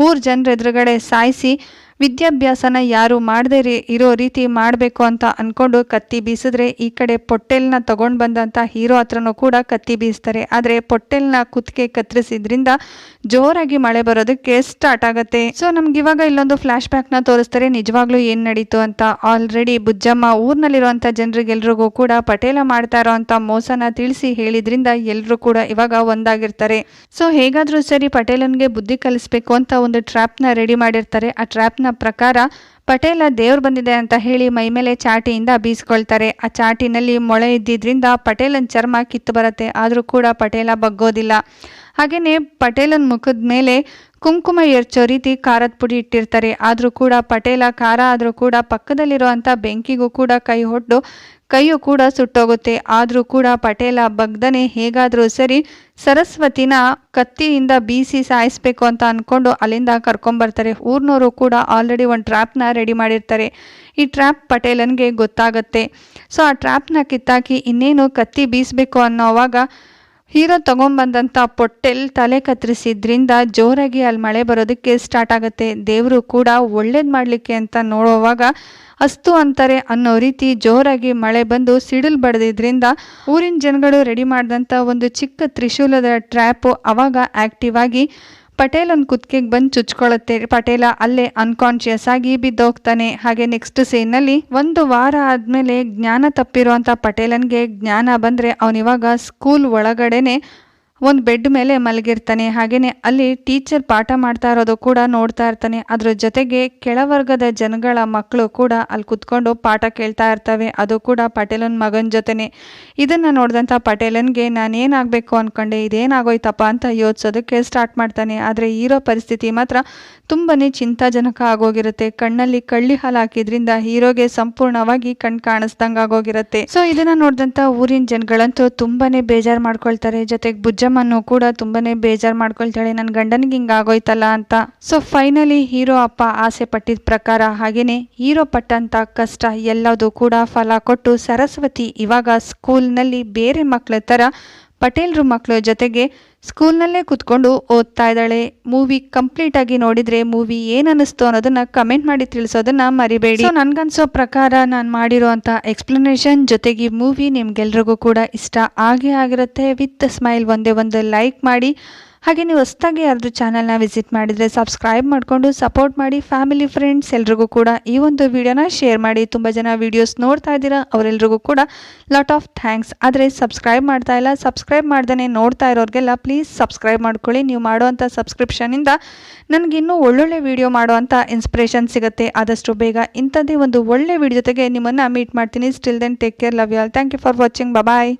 ಊರ್ ಜನರ ಎದುರುಗಡೆ ಸಾಯಿಸಿ ವಿದ್ಯಾಭ್ಯಾಸನ ಯಾರು ಮಾಡದೇ ಇರೋ ರೀತಿ ಮಾಡಬೇಕು ಅಂತ ಅಂದ್ಕೊಂಡು ಕತ್ತಿ ಬೀಸಿದ್ರೆ ಈ ಕಡೆ ಪೊಟ್ಟೆಲ್ನ ತಗೊಂಡು ಬಂದಂಥ ಹೀರೋ ಹತ್ರನೂ ಕೂಡ ಕತ್ತಿ ಬೀಸ್ತಾರೆ. ಆದರೆ ಪೊಟ್ಟೆಲ್ನ ಕುತ್ತಿಗೆ ಕತ್ತರಿಸಿದ್ರಿಂದ ಜೋರಾಗಿ ಮಳೆ ಬರೋದಕ್ಕೆ ಸ್ಟಾರ್ಟ್ ಆಗುತ್ತೆ. ಸೊ ನಮ್ಗೆ ಇವಾಗ ಇಲ್ಲೊಂದು ಫ್ಲಾಶ್ ಬ್ಯಾಕ್ನ ತೋರಿಸ್ತಾರೆ. ನಿಜವಾಗ್ಲೂ ಏನು ನಡೀತು ಅಂತ. ಆಲ್ರೆಡಿ ಬುಜ್ಜಮ್ಮ ಊರಿನಲ್ಲಿರುವಂಥ ಜನರಿಗೆಲ್ರಿಗೂ ಕೂಡ ಪಟೇಲ ಮಾಡ್ತಾ ಇರೋವಂಥ ಮೋಸನ ತಿಳಿಸಿ ಹೇಳಿದ್ರಿಂದ ಎಲ್ಲರೂ ಕೂಡ ಇವಾಗ ಒಂದಾಗಿರ್ತಾರೆ. ಸೊ ಹೇಗಾದರೂ ಸರಿ ಪಟೇಲನ್ಗೆ ಬುದ್ಧಿ ಕಲಿಸ್ಬೇಕು ಅಂತ ಒಂದು ಟ್ರ್ಯಾಪ್ನ ರೆಡಿ ಮಾಡಿರ್ತಾರೆ. ಆ ಟ್ರ್ಯಾಪ್ನ ಪ್ರಕಾರ ಪಟೇಲ ದೇವ್ರು ಬಂದಿದೆ ಅಂತ ಹೇಳಿ ಮೈಮೇಲೆ ಚಾಟಿಯಿಂದ ಬೀಸ್ಕೊಳ್ತಾರೆ. ಆ ಚಾಟಿನಲ್ಲಿ ಮೊಳೆ ಇದ್ದಿದ್ರಿಂದ ಪಟೇಲನ್ ಚರ್ಮ ಕಿತ್ತು ಬರುತ್ತೆ. ಆದರೂ ಕೂಡ ಪಟೇಲ ಬಗ್ಗೋದಿಲ್ಲ. ಹಾಗೆಯೇ ಪಟೇಲನ್ ಮುಖದ ಮೇಲೆ ಕುಂಕುಮ ಎರಚೋ ರೀತಿ ಖಾರದ ಪುಡಿ ಇಟ್ಟಿರ್ತಾರೆ. ಆದರೂ ಕೂಡ ಪಟೇಲ ಖಾರ, ಆದರೂ ಕೂಡ ಪಕ್ಕದಲ್ಲಿರುವಂಥ ಬೆಂಕಿಗೂ ಕೂಡ ಕೈ ಹೊಟ್ಟು ಕೈಯು ಕೂಡ ಸುಟ್ಟೋಗುತ್ತೆ. ಆದರೂ ಕೂಡ ಪಟೇಲ, ಬಗ್ದನೆ ಹೇಗಾದರೂ ಸರಿ ಸರಸ್ವತಿನ ಕತ್ತಿಯಿಂದ ಬೀಸಿ ಸಾಯಿಸ್ಬೇಕು ಅಂತ ಅಂದ್ಕೊಂಡು ಅಲ್ಲಿಂದ ಕರ್ಕೊಂಬರ್ತಾರೆ ಊರ್ನವರು ಕೂಡ ಆಲ್ರೆಡಿ ಒಂದು ಟ್ರ್ಯಾಪ್ನ ರೆಡಿ ಮಾಡಿರ್ತಾರೆ. ಈ ಟ್ರ್ಯಾಪ್ ಪಟೇಲನ್ಗೆ ಗೊತ್ತಾಗತ್ತೆ. ಸೊ ಆ ಟ್ರ್ಯಾಪ್ನ ಕಿತ್ತಾಕಿ ಇನ್ನೇನು ಕತ್ತಿ ಬೀಸಬೇಕು ಅನ್ನೋವಾಗ ಹೀರೋ ತಗೊಂಬಂದಂಥ ಪೊಟ್ಟೆಲ್ ತಲೆ ಕತ್ತರಿಸಿದ್ರಿಂದ ಜೋರಾಗಿ ಅಲ್ಲಿ ಮಳೆ ಬರೋದಕ್ಕೆ ಸ್ಟಾರ್ಟ್ ಆಗುತ್ತೆ. ದೇವರು ಕೂಡ ಒಳ್ಳೇದು ಮಾಡಲಿಕ್ಕೆ ಅಂತ ನೋಡುವಾಗ ಅಸ್ತು ಅಂತಾರೆ ಅನ್ನೋ ರೀತಿ ಜೋರಾಗಿ ಮಳೆ ಬಂದು ಸಿಡಿಲು ಬಡ್ದಿದ್ರಿಂದ ಊರಿನ ಜನಗಳು ರೆಡಿ ಮಾಡಿದಂಥ ಒಂದು ಚಿಕ್ಕ ತ್ರಿಶೂಲದ ಟ್ರ್ಯಾಪು ಅವಾಗ ಆ್ಯಕ್ಟಿವ್ ಆಗಿ ಪಟೇಲನ್ ಕುತ್ತಿಗೆಗೆ ಬಂದು ಚುಚ್ಕೊಳ್ಳುತ್ತೆ ಪಟೇಲ ಅಲ್ಲೇ ಅನ್ಕಾನ್ಶಿಯಸ್ ಆಗಿ ಬಿದ್ದೋಗ್ತಾನೆ. ಹಾಗೆ ನೆಕ್ಸ್ಟ್ ಸೀನ್ನಲ್ಲಿ ಒಂದು ವಾರ ಆದಮೇಲೆ ಜ್ಞಾನ ತಪ್ಪಿರುವಂಥ ಪಟೇಲನ್ಗೆ ಜ್ಞಾನ ಬಂದರೆ ಅವನಿವಾಗ ಸ್ಕೂಲ್ ಒಳಗಡೆನೆ ಒಂದು ಬೆಡ್ ಮೇಲೆ ಮಲಗಿರ್ತಾನೆ. ಹಾಗೆಯೇ ಅಲ್ಲಿ ಟೀಚರ್ ಪಾಠ ಮಾಡ್ತಾ ಇರೋದು ಕೂಡ ನೋಡ್ತಾ ಇರ್ತಾನೆ. ಅದ್ರ ಜೊತೆಗೆ ಕೆಳವರ್ಗದ ಜನಗಳ ಮಕ್ಕಳು ಕೂಡ ಅಲ್ಲಿ ಕುತ್ಕೊಂಡು ಪಾಠ ಕೇಳ್ತಾ ಇರ್ತವೆ. ಅದು ಕೂಡ ಪಟೇಲನ್ ಮಗನ ಜೊತೆನೆ. ಇದನ್ನು ನೋಡಿದಂಥ ಪಟೇಲನ್ಗೆ ನಾನು ಏನಾಗಬೇಕು ಅಂದ್ಕೊಂಡೆ ಇದೇನಾಗೋಯ್ತಪ್ಪ ಅಂತ ಯೋಚಿಸೋದಕ್ಕೆ ಸ್ಟಾರ್ಟ್ ಮಾಡ್ತಾನೆ. ಆದರೆ ಹೀರೋ ಪರಿಸ್ಥಿತಿ ಮಾತ್ರ ತುಂಬಾ ಚಿಂತಾಜನಕ ಆಗೋಗಿರುತ್ತೆ. ಕಣ್ಣಲ್ಲಿ ಕಳ್ಳಿ ಹಾಲು ಹಾಕಿದ್ರಿಂದ ಹೀರೋಗೆ ಸಂಪೂರ್ಣವಾಗಿ ಕಣ್ ಕಾಣಿಸ್ದಂಗೆ ಆಗೋಗಿರುತ್ತೆ ಸೊ ಇದನ್ನ ನೋಡಿದಂಥ ಊರಿನ ಜನಗಳಂತೂ ತುಂಬಾನೇ ಬೇಜಾರು ಮಾಡ್ಕೊಳ್ತಾರೆ. ಜೊತೆಗೆ ಬುಜ್ಜಮ್ಮನ್ನು ಕೂಡ ತುಂಬಾನೇ ಬೇಜಾರು ಮಾಡ್ಕೊಳ್ತಾಳೆ. ನನ್ನ ಗಂಡನಿಗೆ ಹಿಂಗಾಗೋಯ್ತಲ್ಲ ಅಂತ. ಸೊ ಫೈನಲಿ ಹೀರೋ ಅಪ್ಪ ಆಸೆ ಪಟ್ಟಿದ ಪ್ರಕಾರ ಹಾಗೇನೆ ಹೀರೋ ಪಟ್ಟಂತ ಕಷ್ಟ ಎಲ್ಲದೂ ಕೂಡ ಫಲ ಕೊಟ್ಟು ಸರಸ್ವತಿ ಇವಾಗ ಸ್ಕೂಲ್ನಲ್ಲಿ ಬೇರೆ ಮಕ್ಕಳ ಥರ ಪಟೇಲ್ರು ಮಕ್ಕಳ ಜೊತೆಗೆ ಸ್ಕೂಲ್ನಲ್ಲೇ ಕೂತ್ಕೊಂಡು ಓದ್ತಾ ಇದ್ದಾಳೆ. ಮೂವಿ ಕಂಪ್ಲೀಟ್ ಆಗಿ ನೋಡಿದ್ರೆ ಮೂವಿ ಏನ್ ಅನ್ನಿಸ್ತು ಅನ್ನೋದನ್ನ ಕಮೆಂಟ್ ಮಾಡಿ ತಿಳಿಸೋದನ್ನ ಮರಿಬೇಡಿ. ನನ್ಗನ್ಸೋ ಪ್ರಕಾರ ನಾನು ಮಾಡಿರುವಂಥ ಎಕ್ಸ್ಪ್ಲನೇಷನ್ ಜೊತೆಗೆ ಮೂವಿ ನಿಮ್ಗೆಲ್ರಿಗೂ ಕೂಡ ಇಷ್ಟ. ಆಗೇ ಆಗಿರುತ್ತೆ. ವಿತ್ ಸ್ಮೈಲ್ ಒಂದೇ ಒಂದು ಲೈಕ್ ಮಾಡಿ. ಹಾಗೆ ನೀವು ಹೊಸ್ತಾಗಿ ಯಾರಾದರೂ ಚಾನಲ್ನ ವಿಸಿಟ್ ಮಾಡಿದರೆ ಸಬ್ಸ್ಕ್ರೈಬ್ ಮಾಡಿಕೊಂಡು ಸಪೋರ್ಟ್ ಮಾಡಿ ಫ್ಯಾಮಿಲಿ ಫ್ರೆಂಡ್ಸ್ ಎಲ್ರಿಗೂ ಕೂಡ ಈ ಒಂದು ವಿಡಿಯೋನ ಶೇರ್ ಮಾಡಿ. ತುಂಬ ಜನ ವೀಡಿಯೋಸ್ ನೋಡ್ತಾ ಇದ್ದೀರಾ, ಅವರೆಲ್ರಿಗೂ ಕೂಡ ಲಾಟ್ ಆಫ್ ಥ್ಯಾಂಕ್ಸ್ ಆದರೆ ಸಬ್ಸ್ಕ್ರೈಬ್ ಮಾಡ್ತಾ ಇಲ್ಲ ಸಬ್ಸ್ಕ್ರೈಬ್ ಮಾಡ್ದೇ ನೋಡ್ತಾ ಇರೋರಿಗೆಲ್ಲ ಪ್ಲೀಸ್ ಸಬ್ಸ್ಕ್ರೈಬ್ ಮಾಡ್ಕೊಳ್ಳಿ. ನೀವು ಮಾಡುವಂಥ ಸಬ್ಸ್ಕ್ರಿಪ್ಷನಿಂದ ನನಗಿನ್ನೂ ಒಳ್ಳೊಳ್ಳೆ ವಿಡಿಯೋ ಮಾಡುವಂಥ ಇನ್ಸ್ಪಿರೇಷನ್ ಸಿಗುತ್ತೆ. ಆದಷ್ಟು ಬೇಗ ಇಂಥದ್ದೇ ಒಂದು ಒಳ್ಳೆ ವಿಡಿಯೋ ಜೊತೆಗೆ ನಿಮ್ಮನ್ನು ಮೀಟ್ ಮಾಡ್ತೀನಿ. Still then take care love you all thank you for watching bye